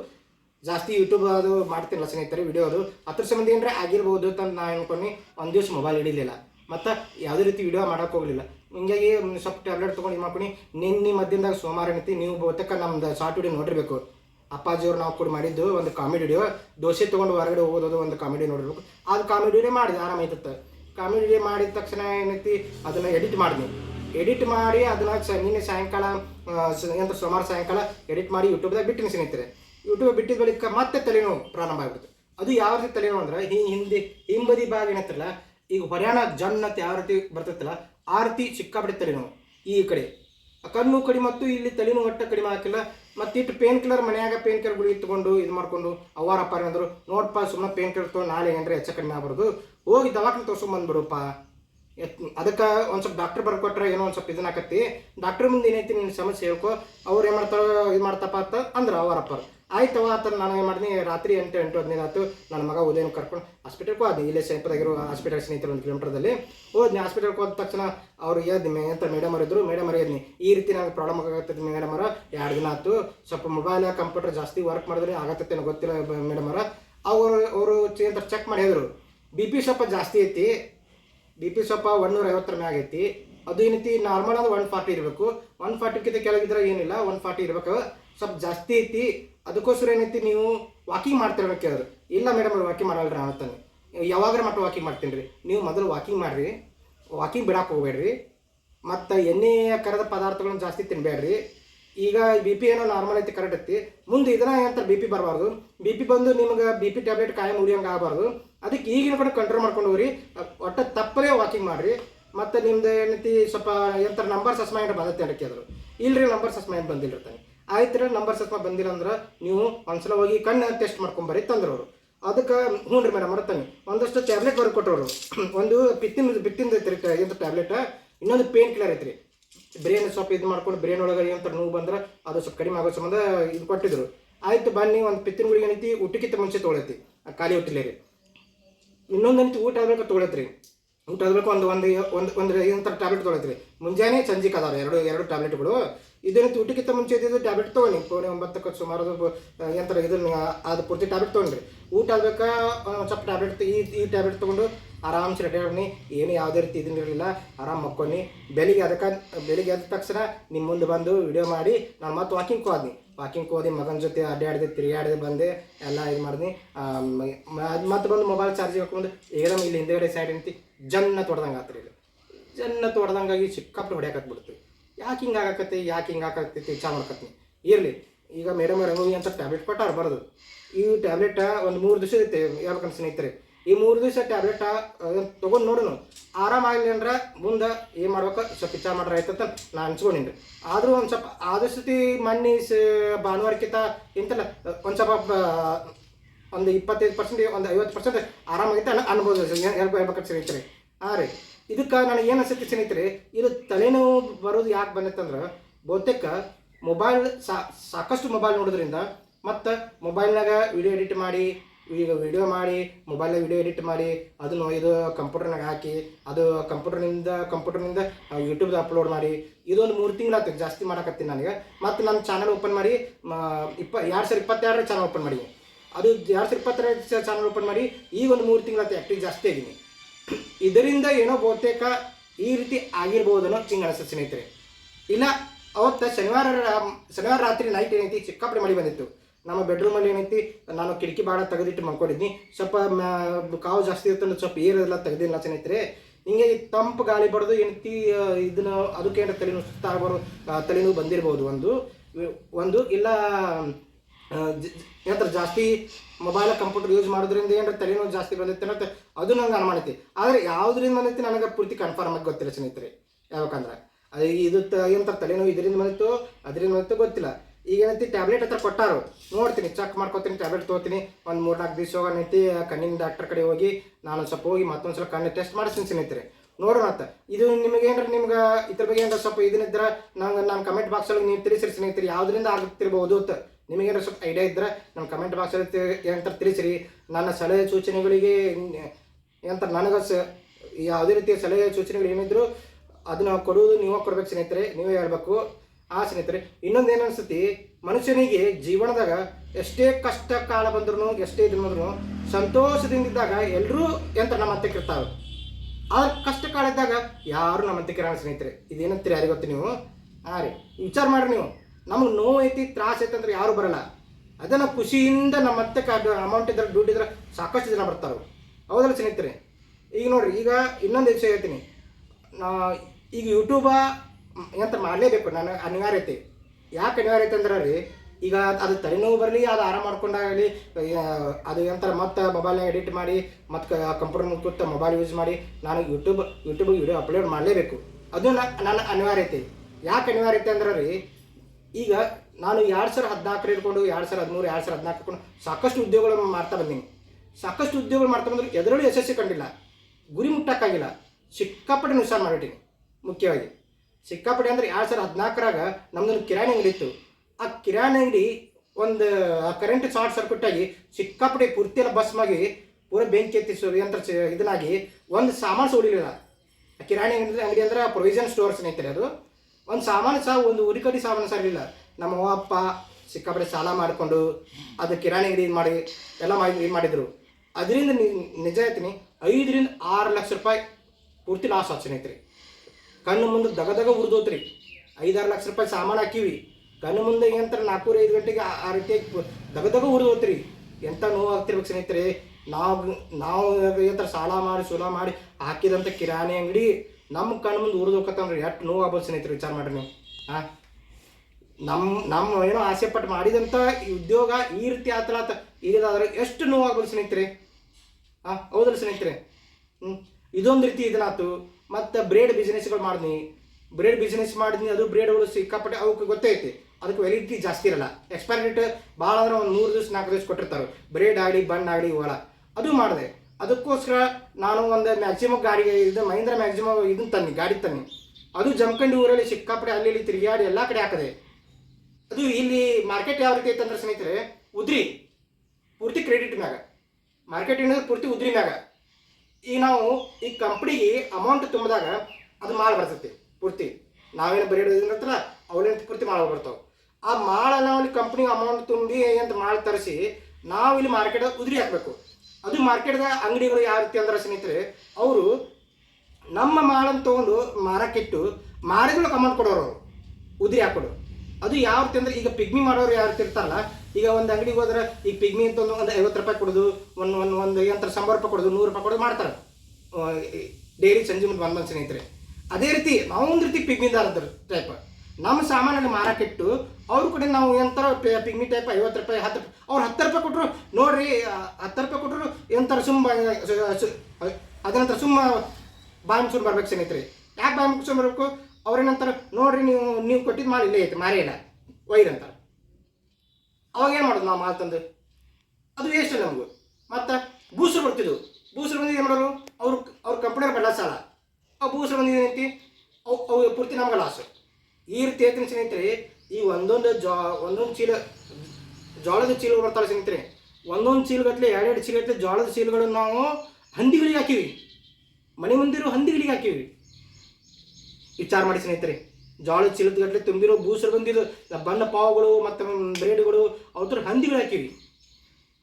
ಜಾಸ್ತಿ ಯೂಟ್ಯೂಬ್ ಅದು ಮಾಡ್ತಿಲ್ಲ ಸ್ನೇಹಿತರೆ ವಿಡಿಯೋ ಅದು. ಅದ್ರ ಸಂಬಂಧ ಏನರ ಆಗಿರ್ಬೋದು ಅಂತ ನಾನು ಅನ್ಕೊಂಡು. ಒಂದು ದಿವಸ ಮೊಬೈಲ್ ಹಿಡಿಲಿಲ್ಲ. ಮತ್ತು ಯಾವುದೇ ರೀತಿ ವಿಡಿಯೋ ಮಾಡೋಕೆ ಹೋಗಲಿಲ್ಲ. ಹಿಂಗಾಗಿ ಸ್ವಲ್ಪ ಟ್ಯಾಬ್ಲೆಟ್ ತೊಗೊಂಡು ಮಾಡ್ಕೊಂಡು. ನಿನ್ನೆ ಮಧ್ಯದಾಗ ಸೋಮವಾರ ನೀವು ಬಹುತೇಕ ನಮ್ದು ಶಾರ್ಟ್ ವಿಡಿಯೋ ನೋಡಿರ್ಬೇಕು. ಅಪ್ಪಾಜಿಯವ್ರು ನಾವು ಕೂಡ ಮಾಡಿದ್ದು ಒಂದು ಕಾಮಿಡಿ ವಿಡಿಯೋ ದೋಸೆ ತೊಗೊಂಡು ಹೊರಗಡೆ ಹೋಗೋದು ಒಂದು ಕಾಮಿಡಿ ನೋಡಿರ್ಬೇಕು. ಅದು ಕಾಮಿಡಿ ವಿಡಿಯೋ ಮಾಡಿದೆ ಆರಾಮೈತತ್ತ ಕಾಮಿಡಿ ವಿಡಿಯೋ ಮಾಡಿದ ತಕ್ಷಣ ಏನೈತಿ, ಅದನ್ನು ಎಡಿಟ್ ಮಾಡಿದ್ನಿ. ಎಡಿಟ್ ಮಾಡಿ ಅದನ್ನ ಸ, ನಿನ್ನೆ ಸಾಯಂಕಾಲ ಎಂತ ಸೋಮವಾರ ಸಾಯಂಕಾಲ ಎಡಿಟ್ ಮಾಡಿ ಯೂಟ್ಯೂಬ್ದಾಗ ಬಿಟ್ಟಿನ ಸ್ನೇಹಿತರೆ. ಯೂಟ್ಯೂಬ್ ಬಿಟ್ಟಿದ ಬಳಿಕ ಮತ್ತೆ ತಲೆನೋವು ಪ್ರಾರಂಭ ಆಗ್ಬಿಡ್ತು. ಅದು ಯಾವ ರೀತಿ ತಲೆನೋವು ಅಂದ್ರೆ, ಹಿ, ಹಿಂದಿ, ಹಿಂಬದಿ ಭಾಗ ಏನತ್ತಲ್ಲ ಈಗ ಹೊರ್ಯಾಣ ಜನ್ ಅಂತ ಯಾವ ರೀತಿ ಬರ್ತೈತಲ್ಲ, ಆ ರೀತಿ ಸಿಕ್ಕಾಪಟ್ಟೆ ತಲೆನೋವು ಈ ಕಡೆ. ಕಣ್ಣು ಕಡಿಮೆ ಮತ್ತು ಇಲ್ಲಿ ತಲೆನೋವು ಒಟ್ಟ ಕಡಿಮೆ ಹಾಕಿಲ್ಲ ಮತ್ತು ಇಟ್ಟು ಪೇನ್ ಕಿಲ್ಲರ್ ಮನೆಯಾಗ ಪೇನ್ ಕಿಲ್ಲರ್ ಗುಳಿಗೆ ತಗೊಂಡು ಇದು ಮಾಡ್ಕೊಂಡು ಅವ್ವಾರ ಅಪ್ಪಾರ ನೋಡಪ್ಪ ಸುಮ್ಮನೆ ಪೇನ್ ಕಿಲ್ಲರ್ ನಾಳೆ ಏನ್ರ ಹೆಚ್ಚು ಕಡಿಮೆ ಆಗ್ಬಾರ್ದು. ಹೋಗಿ ದವಾಖಾನೆ ತೋರ್ಸ್ಕೊಂಬಂದ್ಬಿಡುಪ್ಪ ಅದಕ್ಕೆ ಒಂದು ಸ್ವಲ್ಪ ಡಾಕ್ಟರ್ ಬರ್ಕೊಟ್ರೆ ಏನೋ ಒಂದು ಸ್ವಲ್ಪ ಇದನ್ನ ಆಕತಿ ಡಾಕ್ಟರ್ ಮುಂದೆ ಏನೈತಿ ನಿನ್ನ ಸಮಸ್ಯೆ ಹೇಳ್ಕೊ, ಅವ್ರು ಏನು ಮಾಡ್ತಾರೋ ಇದು ಮಾಡ್ತಪ್ಪ ಅಂತ ಅಂದ್ರೆ ಅವರಪ್ಪರು ಆಯ್ತವ ಆತನ ನಾನು ಏನು ಮಾಡಿದ್ನಿ ರಾತ್ರಿ ಎಂಟು ಎಂಟು ಹದಿನೈದು ಆಯ್ತು. ನನ್ನ ಮಗ ಉದಯನ ಕರ್ಕೊಂಡು ಹಾಸ್ಪಿಟಲ್ಗೆ ಹೋದ್ನಿ ಇಲ್ಲೇ ಸಮೀಪದಾಗಿರೋ ಹಾಸ್ಪಿಟಲ್ ಸ್ನೇಹಿತರು ಒಂದು ಕಿಲೋಮೀಟರ್ದಲ್ಲಿ ಹೋದ್ನಿ. ಹಾಸ್ಪಿಟಲ್ಗೆ ಹೋದ ತಕ್ಷಣ ಅವ್ರು ಏದ್ ಅಂತ ಮೇಡಮ್ ಇದ್ರು. ಮೇಡಮ್ ಎದ್ನಿ ಈ ರೀತಿ ನನಗೆ ಪ್ರಾಬ್ಲಮ್ ಆಗತ್ತೈತಿ ಮೇಡಮ್ ಅವರ. ಎರಡು ದಿನ ಆಯ್ತು. ಸ್ವಲ್ಪ ಮೊಬೈಲ್ ಕಂಪ್ಯೂಟರ್ ಜಾಸ್ತಿ ವರ್ಕ್ ಮಾಡಿದ್ರೆ ಆಗತ್ತೈತೆ ಗೊತ್ತಿಲ್ಲ ಮೇಡಮ್ ಅವರ. ಅವರು ಅವರು ಅಂತ ಚೆಕ್ ಮಾಡಿ ಹೇಳಿದ್ರು. ಬಿ ಪಿ ಸ್ವಲ್ಪ ಜಾಸ್ತಿ ಐತಿ. ಬಿ ಪಿ ಸ್ವಲ್ಪ ಒನ್ನೂರ ಐವತ್ತರ ಮ್ಯಾಗ ಐತಿ. ಅದು ಏನೈತಿ ನಾರ್ಮಲ್ ಅಂದ್ರೆ ಒನ್ ಫಾರ್ಟಿ ಇರಬೇಕು. ಒನ್ ಫಾರ್ಟಿಕ್ಕಿಂತ ಕೆಳಗಿದ್ರೆ ಏನಿಲ್ಲ. ಒನ್ ಫಾರ್ಟಿ ಇರ್ಬೇಕು. ಸ್ವಲ್ಪ ಜಾಸ್ತಿ ಐತಿ. ಅದಕ್ಕೋಸ್ಕರ ಏನೈತಿ, ನೀವು ವಾಕಿಂಗ್ ಮಾಡ್ತಿರ್ಬೇಕು ಕೇಳಿದ್ರು ಇಲ್ಲ ಮೇಡಮ್ ಅವ್ರು ವಾಕಿಂಗ್ ಮಾಡಲ್ರಿ, ನಾನು ಯಾವಾಗ್ರ ಮಟ್ಟ ವಾಕಿಂಗ್ ಮಾಡ್ತೀನಿ ರೀ. ನೀವು ಮೊದಲು ವಾಕಿಂಗ್ ಮಾಡಿರಿ. ವಾಕಿಂಗ್ ಬಿಡಕ್ಕೆ ಹೋಗ್ಬೇಡ್ರಿ. ಮತ್ತು ಎಣ್ಣೆ ಕರೆದ ಪದಾರ್ಥಗಳನ್ನ ಜಾಸ್ತಿ ತಿನ್ನಬೇಡ್ರಿ ಈಗ ಬಿ ಪಿ ಏನೋ ನಾರ್ಮಲ್ ಐತಿ ಕರೆಕ್ಟ್ ಐತಿ. ಮುಂದೆ ಇದನ್ನ ಏನಂತಾರೆ ಬಿ ಪಿ ಬರಬಾರ್ದು. ಬಿ ಪಿ ಬಂದು ನಿಮ್ಗೆ ಬಿ ಪಿ ಟ್ಯಾಬ್ಲೆಟ್ ಕಾಯಂ ಉಳಿಯೋಂಗೆ ಆಗಬಾರ್ದು. ಅದಕ್ಕೆ ಈಗಿನ ಕೂಡ ಕಂಟ್ರೋಲ್ ಮಾಡ್ಕೊಂಡು ಹೋಗ್ರಿ. ಒಟ್ಟು ತಪ್ಪದೇ ವಾಕಿಂಗ್ ಮಾಡಿರಿ. ಮತ್ತು ನಿಮ್ದು ಏನೈತಿ, ಸ್ವಲ್ಪ ಏನಂತಾರೆ ನಂಬರ್ ಸಸ್ಮೈಂಡ್ ಬಂದತ್ತೆ ಅಂತ ಕೇಳಿದ್ರು. ಇಲ್ಲರಿ ನಂಬರ್ ಸಸ್ಮೈಂಡ್ ಬಂದಿಲ್ಲಿರ್ತಾನೆ ಆಯ್ತು ನಂಬರ್ ಸಸ್ಮ ಬಂದಿಲ್ಲ ಅಂದ್ರೆ ನೀವು ಒಂದ್ಸಲ ಹೋಗಿ ಕಣ್ಣು ಟೆಸ್ಟ್ ಮಾಡ್ಕೊಂಬರ್ರಿ ತಂದ್ರು ಅವರು ಅದಕ್ಕೆ ಹ್ಞೂ ರೀ ಮೇಡಮ್ ಬರ್ತಾನೆ ಒಂದಷ್ಟು ಟ್ಯಾಬ್ಲೆಟ್ ಬರ್ದು ಕೊಟ್ಟರು ಒಂದು ಪಿತ್ತಿನ ಬಿತ್ತಿಂದ ಐತ್ರಿ ಟ್ಯಾಬ್ಲೆಟ್ ಇನ್ನೊಂದು ಪೇನ್ ಕಿಲ್ಲರ್ ಐತ್ರಿ. ಬ್ರೇನ್ ಸ್ವಲ್ಪ ಇದು ಮಾಡ್ಕೊಂಡು ಬ್ರೇನ್ ಒಳಗೆ ಏನಂತ ನೋವು ಬಂದ್ರೆ ಅದು ಸ್ವಲ್ಪ ಕಡಿಮೆ ಆಗೋ ಸಂಬಂಧ ಇದು ಕೊಟ್ಟಿದ್ರು. ಆಯ್ತು ಬನ್ನಿ, ಒಂದು ಪಿತ್ತಿನ ಗುಳಿಗೆ ಏನೈತಿ, ಊಟಕ್ಕಿಂತ ಮುಂಚೆ ತೊಗೊಳೈತಿ ಆ ಖಾಲಿ ಹೊಟ್ಟಿಲೆ ರೀ. ಇನ್ನೊಂದು ಏನೈತಿ, ಊಟ ಆದ್ಬೇಕು ತೊಗೊಳತ್ರಿ. ಊಟ ಆದ್ಬೇಕು ಒಂದು ಒಂದು ಒಂದು ಒಂದು ಏನಂತ ಟ್ಯಾಬ್ಲೆಟ್ ತೊಗೊಳತ್ರಿ. ಮುಂಜಾನೆ ಸಂಜೆಗೆ ಅದಾವ ಎರಡು ಎರಡು ಟ್ಯಾಬ್ಲೆಟ್ಗಳು ಇದೇನೈತಿ ಊಟಕ್ಕಿಂತ ಮುಂಚೆ ಇದ್ದಿದ್ದು ಟ್ಯಾಬ್ಲೆಟ್ ತೊಗೊಂಡು. ಪೌಣೆ ಒಂಬತ್ತಕ್ಕೆ ಸುಮಾರು ಎಂತರ ಇದನ್ನ ಅದು ಪೂರ್ತಿ ಟ್ಯಾಬ್ಲೆಟ್ ತೊಗೊಂಡ್ರಿ. ಊಟ ಆಗ್ಬೇಕಾ? ಒಂದು ಸ್ವಲ್ಪ ಟ್ಯಾಬ್ಲೆಟ್ ಈ ಈ ಟ್ಯಾಬ್ಲೆಟ್ ತೊಗೊಂಡು ಆರಾಮ್ಸೆ ರೆಡಿ ಏನು ಯಾವುದೇ ರೀತಿ ಇದನ್ನಿರಲಿಲ್ಲ ಆರಾಮ್ ಮಕ್ಕೊನಿ ಬೆಳಿಗ್ಗೆ ಅದಕ್ಕೆ ಬೆಳಿಗ್ಗೆ ಎದ್ದ ತಕ್ಷಣ ನಿಮ್ಮ ಮುಂದೆ ಬಂದು ವಿಡಿಯೋ ಮಾಡಿ, ನಾನು ಮತ್ತೆ ವಾಕಿಂಗ್ ಹೋದ್ನಿ. ವಾಕಿಂಗ್ ಹೋದಿ, ಮಗನ ಜೊತೆ ಅಡ್ಡಾಡಿದೆ ತಿರುಗಾಡಿದೆ ಬಂದೆ, ಎಲ್ಲ ಇದು ಮಾಡಿದ್ನಿ ಮತ್ತೆ ಬಂದು ಮೊಬೈಲ್ ಚಾರ್ಜ್ ಹಾಕೊಂಡು ಏಕದಮ್ ಇಲ್ಲಿ ಹಿಂದೆಗಡೆ ಸೈಡ್ ಅಂತಿ, ಜನ್ನ ತೊಡ್ದಂಗೆ ಆತ್ರಿ ಇದು. ಜನ್ನ ತೊಡ್ದಂಗಾಗಿ ಸಿಕ್ಕಾಪಟ್ಟೆ ಹೊಡ್ಯಾಕತ್ಬಿಡ್ತು ಯಾಕೆ ಹಿಂಗೆ ಆಗಾಕತ್ತೆ ಯಾಕೆ ಹಿಂಗೆ ಆಗಾಕತ್ತೈತಿ ಚಾ ಮಾಡ್ಕತ್ತೀನಿ ಇರಲಿ, ಈಗ ಮೇಡಮ್ ರಂಗೋಗಿ ಅಂತ ಟ್ಯಾಬ್ಲೆಟ್ ಕೊಟ್ಟಾರ ಬರೋದು. ಈ ಟ್ಯಾಬ್ಲೆಟ್ ಒಂದು ಮೂರು ದಿವಸ ಐತೆ ಹೇಳ್ಬೇಕಂತ ಸ್ನೇಹಿತರೆ. ಈ ಮೂರು ದಿವಸ ಟ್ಯಾಬ್ಲೆಟ್ ತೊಗೊಂಡು ನೋಡೋಣ ಆರಾಮಾಗಲಿ ಅಂದ್ರೆ ಮುಂದೆ ಏನು ಮಾಡ್ಬೇಕು? ಸ್ವಲ್ಪ ವಿಚಾರ ಮಾಡ್ರೆ ಆಯ್ತಂತ ನಾನು ಅನ್ಸ್ಕೊಂಡಿನಿ ಆದರೂ ಒಂದು ಸ್ವಲ್ಪ ಆದಷ್ಟು ಮೊನ್ನೆ ಸ, ಭಾನುವಾರಕ್ಕಿಂತ ಇಂತಲ್ಲ ಒಂದು ಸ್ವಲ್ಪ ಒಂದು ಇಪ್ಪತ್ತೈದು ಪರ್ಸೆಂಟ್ ಒಂದು ಐವತ್ತು ಪರ್ಸೆಂಟ್ ಆರಾಮಾಗಿತ್ತು ಅನ್, ಅನ್ಬೋದು. ಹೇಳ್ಬೇಕು ಸ್ನೇಹಿತರೆ. ಹಾಂ ರೀ. ಇದಕ್ಕೆ ನನಗೆ ಏನು ಅನ್ಸುತ್ತೆ ಸ್ನೇಹಿತರೆ, ಇದು ತಲೆನೋವು ಬರೋದು ಯಾಕೆ ಬಂದಿತ್ತಂದ್ರೆ, ಬಹುತೇಕ ಮೊಬೈಲ್ ಸಾಕಷ್ಟು ಮೊಬೈಲ್ ನೋಡೋದ್ರಿಂದ ಮತ್ತು ಮೊಬೈಲ್ನಾಗ ವಿಡಿಯೋ ಎಡಿಟ್ ಮಾಡಿ, ಈಗ ವಿಡಿಯೋ ಮಾಡಿ ಮೊಬೈಲ್ನಾಗ ವಿಡಿಯೋ ಎಡಿಟ್ ಮಾಡಿ ಅದನ್ನು ಇದು ಕಂಪ್ಯೂಟರ್ನಾಗ ಹಾಕಿ, ಅದು ಕಂಪ್ಯೂಟರ್ನಿಂದ ಕಂಪ್ಯೂಟರ್ನಿಂದ ಯೂಟ್ಯೂಬ್ದು ಅಪ್ಲೋಡ್ ಮಾಡಿ, ಇದೊಂದು ಮೂರು ತಿಂಗಳಾಗ್ತದೆ ಜಾಸ್ತಿ ಮಾಡಕತ್ತೀನಿ ನನಗೆ. ಮತ್ತು ನನ್ನ ಚಾನಲ್ ಓಪನ್ ಮಾಡಿ ಇಪ್ಪ, ಎರಡು ಸಾವಿರ ಇಪ್ಪತ್ತೆರಡರ ಚಾನಲ್ ಓಪನ್ ಮಾಡಿ ಅದು ಎರಡು ಸಾವಿರ ಇಪ್ಪತ್ತೆರಡು ಚಾನಲ್ ಓಪನ್ ಮಾಡಿ, ಈಗ ಒಂದು ಮೂರು ತಿಂಗಳಾಗ್ತದೆ ಆ್ಯಕ್ಟಿವ್ ಜಾಸ್ತಿ ಆಗಿನಿ ಇದರಿಂದ ಏನೋ ಬಹುತೇಕ ಈ ರೀತಿ ಆಗಿರ್ಬೋದು ಅನ್ನೋ ಹಿಂಗೆ ಅನಿಸುತ್ತೆ ಸ್ನೇಹಿತರೆ. ಇಲ್ಲ, ಅವತ್ತು ಶನಿವಾರ ಶನಿವಾರ ರಾತ್ರಿ ನೈಟ್ ಏನೈತಿ, ಚಿಕ್ಕಾಪಡಿ ಮಳೆ ಬಂದಿತ್ತು. ನಮ್ಮ ಬೆಡ್ರೂಮಲ್ಲಿ ಏನೈತಿ, ನಾನು ಕಿಟಕಿ ಬಾಡ ತೆಗೆದಿಟ್ಟು ಮಲ್ಕೊಂಡಿದ್ನಿ. ಸ್ವಲ್ಪ ಕಾವು ಜಾಸ್ತಿ ಇರ್ತಂದ್ರೆ ಸ್ವಲ್ಪ ಏರೆಲ್ಲ ತೆಗೆದಿಲ್ಲ ಸ್ನೇಹಿತರೆ. ಹಿಂಗೆ ತಂಪು ಗಾಳಿ ಬಡ್ದು ಏನೈತಿ ಇದನ್ನ ಅದಕ್ಕೆ ತಲೆನೋವು ಸುತ್ತ ಬರೋ ತಲೆನೋವು ಬಂದಿರ್ಬೋದು ಒಂದು. ಒಂದು, ಇಲ್ಲ ಏನಂತಾರೆ ಜಾಸ್ತಿ ಮೊಬೈಲ್ ಕಂಪ್ಯೂಟರ್ ಯೂಸ್ ಮಾಡೋದ್ರಿಂದ ಏನಾರ ತಲೆನೋವು ಜಾಸ್ತಿ ಬಂದೈತೆ ಅನ್ನೋದು ಅದು ನಂಗೆ ಅನುಮಾನೈತಿ. ಆದರೆ ಯಾವುದರಿಂದ ಬಂದೈತಿ ನನಗೆ ಪೂರ್ತಿ ಕನ್ಫರ್ಮ್ ಆಗಿ ಗೊತ್ತಿಲ್ಲ ಸ್ನೇಹಿತರೆ. ಯಾಕಂದ್ರೆ ಅದು ಇದು ಏನಂತಾರೆ ತಲೆನೋವು ಇದರಿಂದ ಬಂದಿತ್ತು ಅದರಿಂದ ಬಂದಿತ್ತು ಗೊತ್ತಿಲ್ಲ. ಈಗ ಏನಂತ ಟ್ಯಾಬ್ಲೆಟ್ ಹತ್ರ ಕೊಟ್ಟಾರು. ನೋಡ್ತೀನಿ ಚೆಕ್ ಮಾಡ್ಕೊತೀನಿ ಟ್ಯಾಬ್ಲೆಟ್ ತೊಗೋತೀನಿ. ಒಂದು ಮೂರು ನಾಲ್ಕು ದಿವಸ ಹೋಗೋಣೈತಿ ಕಣ್ಣಿನ ಡಾಕ್ಟರ್ ಕಡೆ ಹೋಗಿ ನಾನು ಸ್ವಲ್ಪ ಹೋಗಿ ಮತ್ತೊಂದು ಸಲ ಕಣ್ಣು ಟೆಸ್ಟ್ ಮಾಡಿಸ್ತೀನಿ ಸ್ನೇಹಿತರೆ. ನೋಡೋಣ ಅಂತ. ಇದು ನಿಮಗೆ ಏನಾರ ನಿಮ್ಗೆ ಇದ್ರ ಬಗ್ಗೆ ಏನಾರ ಸ್ವಲ್ಪ ಇದನ್ನಿದ್ರೆ ನಂಗೆ, ನಾನು ಕಮೆಂಟ್ ಬಾಕ್ಸಲ್ಲಿ ನೀವು ತಿಳಿಸಿರಿ ಸ್ನೇಹಿತರೆ. ಯಾವುದರಿಂದ ಆಗುತ್ತಿರ್ಬೋದು ಅಂತ. ನಿಮಗೇನಾರ ಸ್ವಲ್ಪ ಐಡಿಯಾ ಇದ್ದರೆ ನನ್ನ ಕಮೆಂಟ್ ಬಾಕ್ಸಲ್ಲಿ ಏನಂತಾರೆ ತಿಳಿಸಿರಿ. ನನ್ನ ಸಲಹೆ ಸೂಚನೆಗಳಿಗೆ ಏನಂತ ನನಗೆ ಸ, ಯಾವುದೇ ರೀತಿಯ ಸಲಹೆ ಸೂಚನೆಗಳು ಏನಿದ್ರು ಅದನ್ನ ಕೊಡುವುದು, ನೀವು ಕೊಡ್ಬೇಕು ಸ್ನೇಹಿತರೆ, ನೀವೇ ಹೇಳ್ಬೇಕು. ಆ ಸ್ನೇಹಿತರೆ, ಇನ್ನೊಂದು ಏನು ಅನಿಸ್ತತಿ, ಮನುಷ್ಯನಿಗೆ ಜೀವನದಾಗ ಎಷ್ಟೇ ಕಷ್ಟ ಕಾಲ ಬಂದ್ರು ಎಷ್ಟೇ ಇದ್ರು ಬಂದ್ರು ಸಂತೋಷದಿಂದಿದ್ದಾಗ ಎಲ್ಲರೂ ಎಂತ ನಮ್ಮ ಇರ್ತಾರೆ ಆ ಕಷ್ಟ ಕಾಲ ಇದ್ದಾಗ ಯಾರು ನಮ್ಮ ಹತ್ತಕ್ಕೆ ಇರಲ್ಲ ಸ್ನೇಹಿತರೆ. ಇದೇನಂತೀರಿ ಯಾರಿಗೆ ಗೊತ್ತು ನೀವು? ಹಾಂ ರೀ, ವಿಚಾರ ಮಾಡ್ರಿ ನೀವು. ನಮಗೆ ಐತಿ ತ್ರಾಸ ಐತೆ ಅಂದ್ರೆ ಯಾರು ಬರಲ್ಲ. ಅದನ್ನು ಖುಷಿಯಿಂದ ನಮ್ಮ ಮತ್ತೆ ಅಮೌಂಟ್ ಇದ್ರೆ, ದುಡ್ಡು ಇದ್ರೆ ಸಾಕಷ್ಟು ಜನ ಬರ್ತಾರೆ ಹೌದಲ್ಲ ಸ್ನೇಹಿತರೆ? ಈಗ ನೋಡ್ರಿ, ಈಗ ಇನ್ನೊಂದು ವಿಷಯ ಹೇಳ್ತೀನಿ. ನಾ, ಈಗ ಯೂಟ್ಯೂಬ ಎಂತ ಮಾಡಲೇಬೇಕು, ನನಗೆ ಐತಿ. ಯಾಕೆ ಅನಿವಾರ್ಯ ಐತೆ ಅಂದ್ರೆ ರೀ, ಈಗ ಅದು ತಲೆನೋವು ಬರಲಿ, ಅದು ಆರಾಮ ಮಾಡ್ಕೊಂಡಾಗಲಿ ಅದು ಎಂತಾರೆ ಮತ್ತೆ ಮೊಬೈಲ್ನಾಗ ಎಡಿಟ್ ಮಾಡಿ, ಮತ್ತು ಕಂಪ್ಯೂಟರ್ ಕೂತ ಮೊಬೈಲ್ ಯೂಸ್ ಮಾಡಿ, ನಾನು ಯೂಟ್ಯೂಬ್ ಯೂಟ್ಯೂಬ್ ವಿಡಿಯೋ ಅಪ್ಲೋಡ್ ಮಾಡಲೇಬೇಕು. ಅದು ನನ್ನ ಅನಿವಾರ್ಯತೆ ಯಾಕೆ ಅನಿವಾರ್ಯತೆ ಅಂದ್ರೆ ರೀ ಈಗ ನಾನು ಎರಡು ಸಾವಿರ ಹದಿನಾಲ್ಕರ ಇಟ್ಕೊಂಡು, ಎರಡು ಸಾವಿರ ಹದಿಮೂರು, ಎರಡು ಸಾವಿರ ಹದಿನಾಲ್ಕು ಇಟ್ಕೊಂಡು ಸಾಕಷ್ಟು ಉದ್ಯೋಗಗಳನ್ನು ಮಾಡ್ತಾ ಬಂದೀನಿ. ಸಾಕಷ್ಟು ಉದ್ಯೋಗಗಳು ಮಾಡ್ತಾ ಬಂದ್ರೆ ಎದರಲ್ಲೂ ಯಶಸ್ಸು ಕಂಡಿಲ್ಲ. ಗುರಿ ಮುಟ್ಟಕ್ಕಾಗಿಲ್ಲ. ಸಿಕ್ಕಾಪಟ್ಟೆ ನುಸಾರ ಮಾಡಿಟ್ಟಿನಿ ಮುಖ್ಯವಾಗಿ. ಸಿಕ್ಕಾಪಟ್ಟೆ ಅಂದ್ರೆ ಎರಡು ಸಾವಿರದ ಹದಿನಾಲ್ಕರಾಗ ನಮ್ಮದೊಂದು ಕಿರಾಣಿ ಅಂಗಡಿ ಇತ್ತು. ಆ ಕಿರಾಣಿ ಅಂಗಡಿ ಒಂದು ಕರೆಂಟ್ ಶಾರ್ಟ್ ಸರ್ಕ್ಯೂಟ್ ಆಗಿ ಸಿಕ್ಕಾಪಟ್ಟೆ ಪೂರ್ತಿ ಎಲ್ಲ ಬಸ್ ಮಾಗಿ ಪೂರ ಬೆಂಕಿ ಎತ್ತಿಸೋ ಯಂತ್ರ ಇದನ್ನಾಗಿ ಒಂದು ಸಾಮಾನು ಉಳಿಲಿಲ್ಲ ಆ ಕಿರಾಣಿ ಅಂಗಡಿ ಅಂಗಡಿ ಅಂದ್ರೆ ಪ್ರೊವಿಷನ್ ಸ್ಟೋರ್ಸ್ ಸ್ನೇಹಿತರೆ ಅದು. ಒಂದು ಸಾಮಾನು ಸಹ ಒಂದು ಉರಿಕಡಿ ಸಾಮಾನು ಸಹ ಇರಲಿಲ್ಲ ನಮ್ಮ ಅಪ್ಪ ಸಿಕ್ಕಾಪಟ್ಟೆ ಸಾಲ ಮಾಡಿಕೊಂಡು ಅದು ಕಿರಾಣಿ ಅಂಗಡಿ ಇದು ಮಾಡಿ ಎಲ್ಲ ಮಾಡಿ ಇದು ಮಾಡಿದ್ರು. ಅದರಿಂದ ನಿಜ ಹೇಳ್ತೀನಿ, ಐದರಿಂದ ಆರು ಲಕ್ಷ ರೂಪಾಯಿ ಪೂರ್ತಿ ಲಾಸ್ ಆಯ್ತು ಐತ್ರಿ ಕಣ್ಣು ಮುಂದೆ ದಗ ದಗ ಉರಿದೋತ್ರಿ. ಐದಾರು ಲಕ್ಷ ರೂಪಾಯಿ ಸಾಮಾನು ಹಾಕಿವಿ. ಕಣ್ಣು ಮುಂದೆ ಏನಂತಾರೆ ನಾಲ್ಕೂರು ಐದು ಗಂಟೆಗೆ ಆ- ರೀತಿಯಾಗಿ ರೀತಿ ದಗ ದಗ ಉರಿದೋತ್ರಿ. ಎಂಥ ನೋವು ಆಗ್ತಿರ್ಬೇಕು ಸ್ನೇಹಿತರೆ. ನಾವು ನಾವು ಏನಂತಾರೆ ಸಾಲ ಮಾಡಿ, ಸುಲ ಮಾಡಿ ಹಾಕಿದಂಥ ಕಿರಾಣಿ ಅಂಗಡಿ ನಮ್ಮ ಕಣ್ಣು ಮುಂದೆ ಉರಿದೋಕತ್ತಂದ್ರೆ ಎಷ್ಟು ನೋವು ಆಗ್ಬೋದು ಸ್ನೇಹಿತರು, ವಿಚಾರ ಮಾಡ್ರಿ ನೀವು. ಹಾಂ ನಮ್ಮ ನಮ್ಮ ಏನೋ ಆಸೆ ಪಟ್ಟು ಮಾಡಿದಂಥ ಉದ್ಯೋಗ ಈ ರೀತಿ ಆತಲಾತ ಇದಾದ್ರೆ ಎಷ್ಟು ನೋವು ಆಗ್ಬೋದು ಸ್ನೇಹಿತರೆ? ಹಾಂ ಹೌದಲ್ಲ ಸ್ನೇಹಿತರೆ? ಹ್ಞೂ ಇದೊಂದು ರೀತಿ ಇದನ್ನಾತು. ಮತ್ತು ಬ್ರೇಡ್ ಬಿಸ್ನೆಸ್ಗಳು ಮಾಡಿದ್ನಿ. ಬ್ರೇಡ್ ಬಿಸ್ನೆಸ್ ಮಾಡಿದ್ನಿ, ಅದು ಬ್ರೇಡ್ಗಳು ಸಿಕ್ಕಾಪಟ್ಟೆ ಅವಕ್ಕೆ ಗೊತ್ತೈತಿ. ಅದಕ್ಕೆ ವೆರೈಟಿ ಜಾಸ್ತಿ ಇರಲ್ಲ. ಎಕ್ಸ್ಪೈರಿ ಡೇಟ್ ಭಾಳ ಅಂದ್ರೆ ಒಂದು ನೂರು ದಿವಸ, ನಾಲ್ಕು ದಿವಸ ಕೊಟ್ಟಿರ್ತಾರೆ. ಬ್ರೇಡ್ ಆಗಲಿ ಬಣ್ಣ ಆಗಲಿ, ಒಳ. ಅದು ಮಾಡಿದೆ. ಅದಕ್ಕೋಸ್ಕರ ನಾನು ಒಂದು ಮ್ಯಾಕ್ಸಿಮಮ್ ಗಾಡಿಗೆ ಇದು ಮಹೀಂದ್ರ ಮ್ಯಾಕ್ಸಿಮಮ್ ಇದನ್ನ ತನ್ನಿ, ಗಾಡಿ ತನ್ನಿ. ಅದು ಜಮಖಂಡಿ ಊರಲ್ಲಿ ಸಿಕ್ಕಾಪಡೆ ಅಲ್ಲಿ ಇಲ್ಲಿ ತಿರುಗಾಡಿ ಎಲ್ಲ ಕಡೆ ಹಾಕದೆ. ಅದು ಇಲ್ಲಿ ಮಾರ್ಕೆಟ್ ಯಾವ ರೀತಿ ಐತಂದ್ರೆ ಸ್ನೇಹಿತರೆ, ಉದ್ರಿ, ಪೂರ್ತಿ ಕ್ರೆಡಿಟ್ ಮ್ಯಾಗ. ಮಾರ್ಕೆಟ್ ಏನಂದ್ರೆ ಪೂರ್ತಿ ಉದ್ರಿ ಮ್ಯಾಗ. ಈಗ ನಾವು ಈ ಕಂಪ್ನಿಗೆ ಅಮೌಂಟ್ ತುಂಬಿದಾಗ ಅದು ಮಾಲ್ ಬರ್ತೈತಿ, ಪೂರ್ತಿ. ನಾವೇನು ಬರೀ ಅವಳೇನು ಪೂರ್ತಿ ಮಾಲ್ ಬರ್ತಾವೆ. ಆ ಮಾಳ ನಾವು ಇಲ್ಲಿ ಕಂಪ್ನಿಗೆ ಅಮೌಂಟ್ ತುಂಬಿ ಅಂತ ಮಾಡಿ ತರಿಸಿ ನಾವು ಇಲ್ಲಿ ಮಾರ್ಕೆಟ್ ಉದ್ರಿ ಹಾಕಬೇಕು. ಅದು ಮಾರ್ಕೆಟ್ದ ಅಂಗಡಿಗಳು ಯಾವ ರೀತಿ ಅಂದ್ರೆ ಸ್ನೇಹಿತರೆ, ಅವರು ನಮ್ಮ ಮಾಳನ್ನು ತೊಗೊಂಡು ಮಾರಕ್ಕಿಟ್ಟು ಮಾರಿದ್ರು ಕಮಂಡ್ ಕೊಡೋರು ಅವರು, ಉದ್ರಿ ಹಾಕೊಡು. ಅದು ಯಾವ ರೀತಿ ಅಂದ್ರೆ ಈಗ ಪಿಗ್ಮಿ ಮಾಡೋರು ಯಾವ ರೀತಿ ಇರ್ತಾರಲ್ಲ, ಈಗ ಒಂದು ಅಂಗಡಿಗೆ ಹೋದ್ರೆ ಈಗ ಪಿಗ್ಮಿ ಅಂತ ಒಂದು ಒಂದು ಐವತ್ತು ರೂಪಾಯಿ ಕೊಡೋದು, ಒಂದು ಒಂದು ಒಂದು ಏನಂತ ಸಂಬಾರ ರೂಪಾಯಿ ಕೊಡೋದು, ನೂರು ರೂಪಾಯಿ ಕೊಡೋದು ಮಾಡ್ತಾರೆ. ಡೈಲಿ ಸಂಜೆ ಮುಂದೆ ಬಂದ್ ಸ್ನೇಹಿತರೆ. ಅದೇ ರೀತಿ ನಾವೊಂದು ರೀತಿ ದಾರದ್ರು ಟೈಪ್ ನಮ್ಮ ಸಾಮಾನಲ್ಲಿ ಮಾರಾಕಿಟ್ಟು ಅವ್ರ ಕಡೆ ನಾವು ಎಂಥರ ಪಿಗ್ಮಿ ಟೈಪ್ ಐವತ್ತು ರೂಪಾಯಿ, ಹತ್ತು ರೂಪಾಯಿ, ಅವ್ರು ಹತ್ತು ರೂಪಾಯಿ ಕೊಟ್ಟರು ನೋಡ್ರಿ ಹತ್ತು ರೂಪಾಯಿ ಕೊಟ್ಟರು ಎಂಥರ ಸುಮ್ಮ ಅದನಂತರ ಸುಮ್ಮ ಬಾಯಿ ಸುಮ್ಮ ಬರ್ಬೇಕು ಸ್ನೇಹಿತರೆ. ಯಾಕೆ ಬಾಯಿ ಮುಗಿಸ್ ಬರಬೇಕು? ಅವ್ರೇನಂತಾರೆ ನೋಡ್ರಿ ನೀವು ನೀವು ಕೊಟ್ಟಿದ್ದು ಮಾಲ್ ಇಲ್ಲೇ ಐತೆ, ಮಾರೇ ಇಲ್ಲ. ವೈರ್ ಅಂತ ಅವಾಗ ಏನು ಮಾಡೋದು ನಾವು ಮಾಲ್ ಅದು ವೇಸ್ಟ್ ನಮಗೂ. ಮತ್ತು ಬೂಸ್ರು ಬರ್ತಿದ್ವು ಬೂಸ್ರು ಬಂದಿದ್ದು ಏನು ಮಾಡೋರು ಅವ್ರು ಅವ್ರ ಕಂಪ್ನಿಯವ್ರು ಬಲ್ಲ ಆ ಬೂಸ್ರು ಬಂದಿದ್ದು ಏನೈತಿ? ಅವು ಅವು ಪೂರ್ತಿ ನಮ್ಗೆ ಲಾಸ್ ಈ ರೀತಿ ಹೇಳ್ತೀನಿ ಸ್ನೇಹಿತರೆ, ಈ ಒಂದೊಂದು ಜಾ, ಒಂದೊಂದು ಚೀಲ, ಜೋಳದ ಚೀಲಗಳು ಬರ್ತಾವೆ ಸ್ನೇಹಿತರೆ. ಒಂದೊಂದು ಚೀಲಗಟ್ಟಲೆ ಎರಡೆರಡು ಚೀಲಗಟ್ಟಲೆ ಜೋಳದ ಚೀಲಗಳನ್ನು ನಾವು ಹಂದಿಗಳಿಗೆ ಹಾಕಿವಿ. ಮನೆ ಮುಂದಿರೋ ಹಂದಿಗಳಿಗೆ ಹಾಕಿವಿ. ವಿಚಾರ ಮಾಡಿ ಸ್ನೇಹಿತರೆ, ಜೋಳದ ಚೀಲದ ಗಟ್ಟಲೆ ತುಂಬಿರೋ ಬೂಸರು ಬಂದಿರೋ ಬಣ್ಣ ಪಾವುಗಳು ಮತ್ತು ಬ್ರೆಡ್ಗಳು, ಅವ್ರ ಹಂದಿಗಳು ಹಾಕಿವಿ.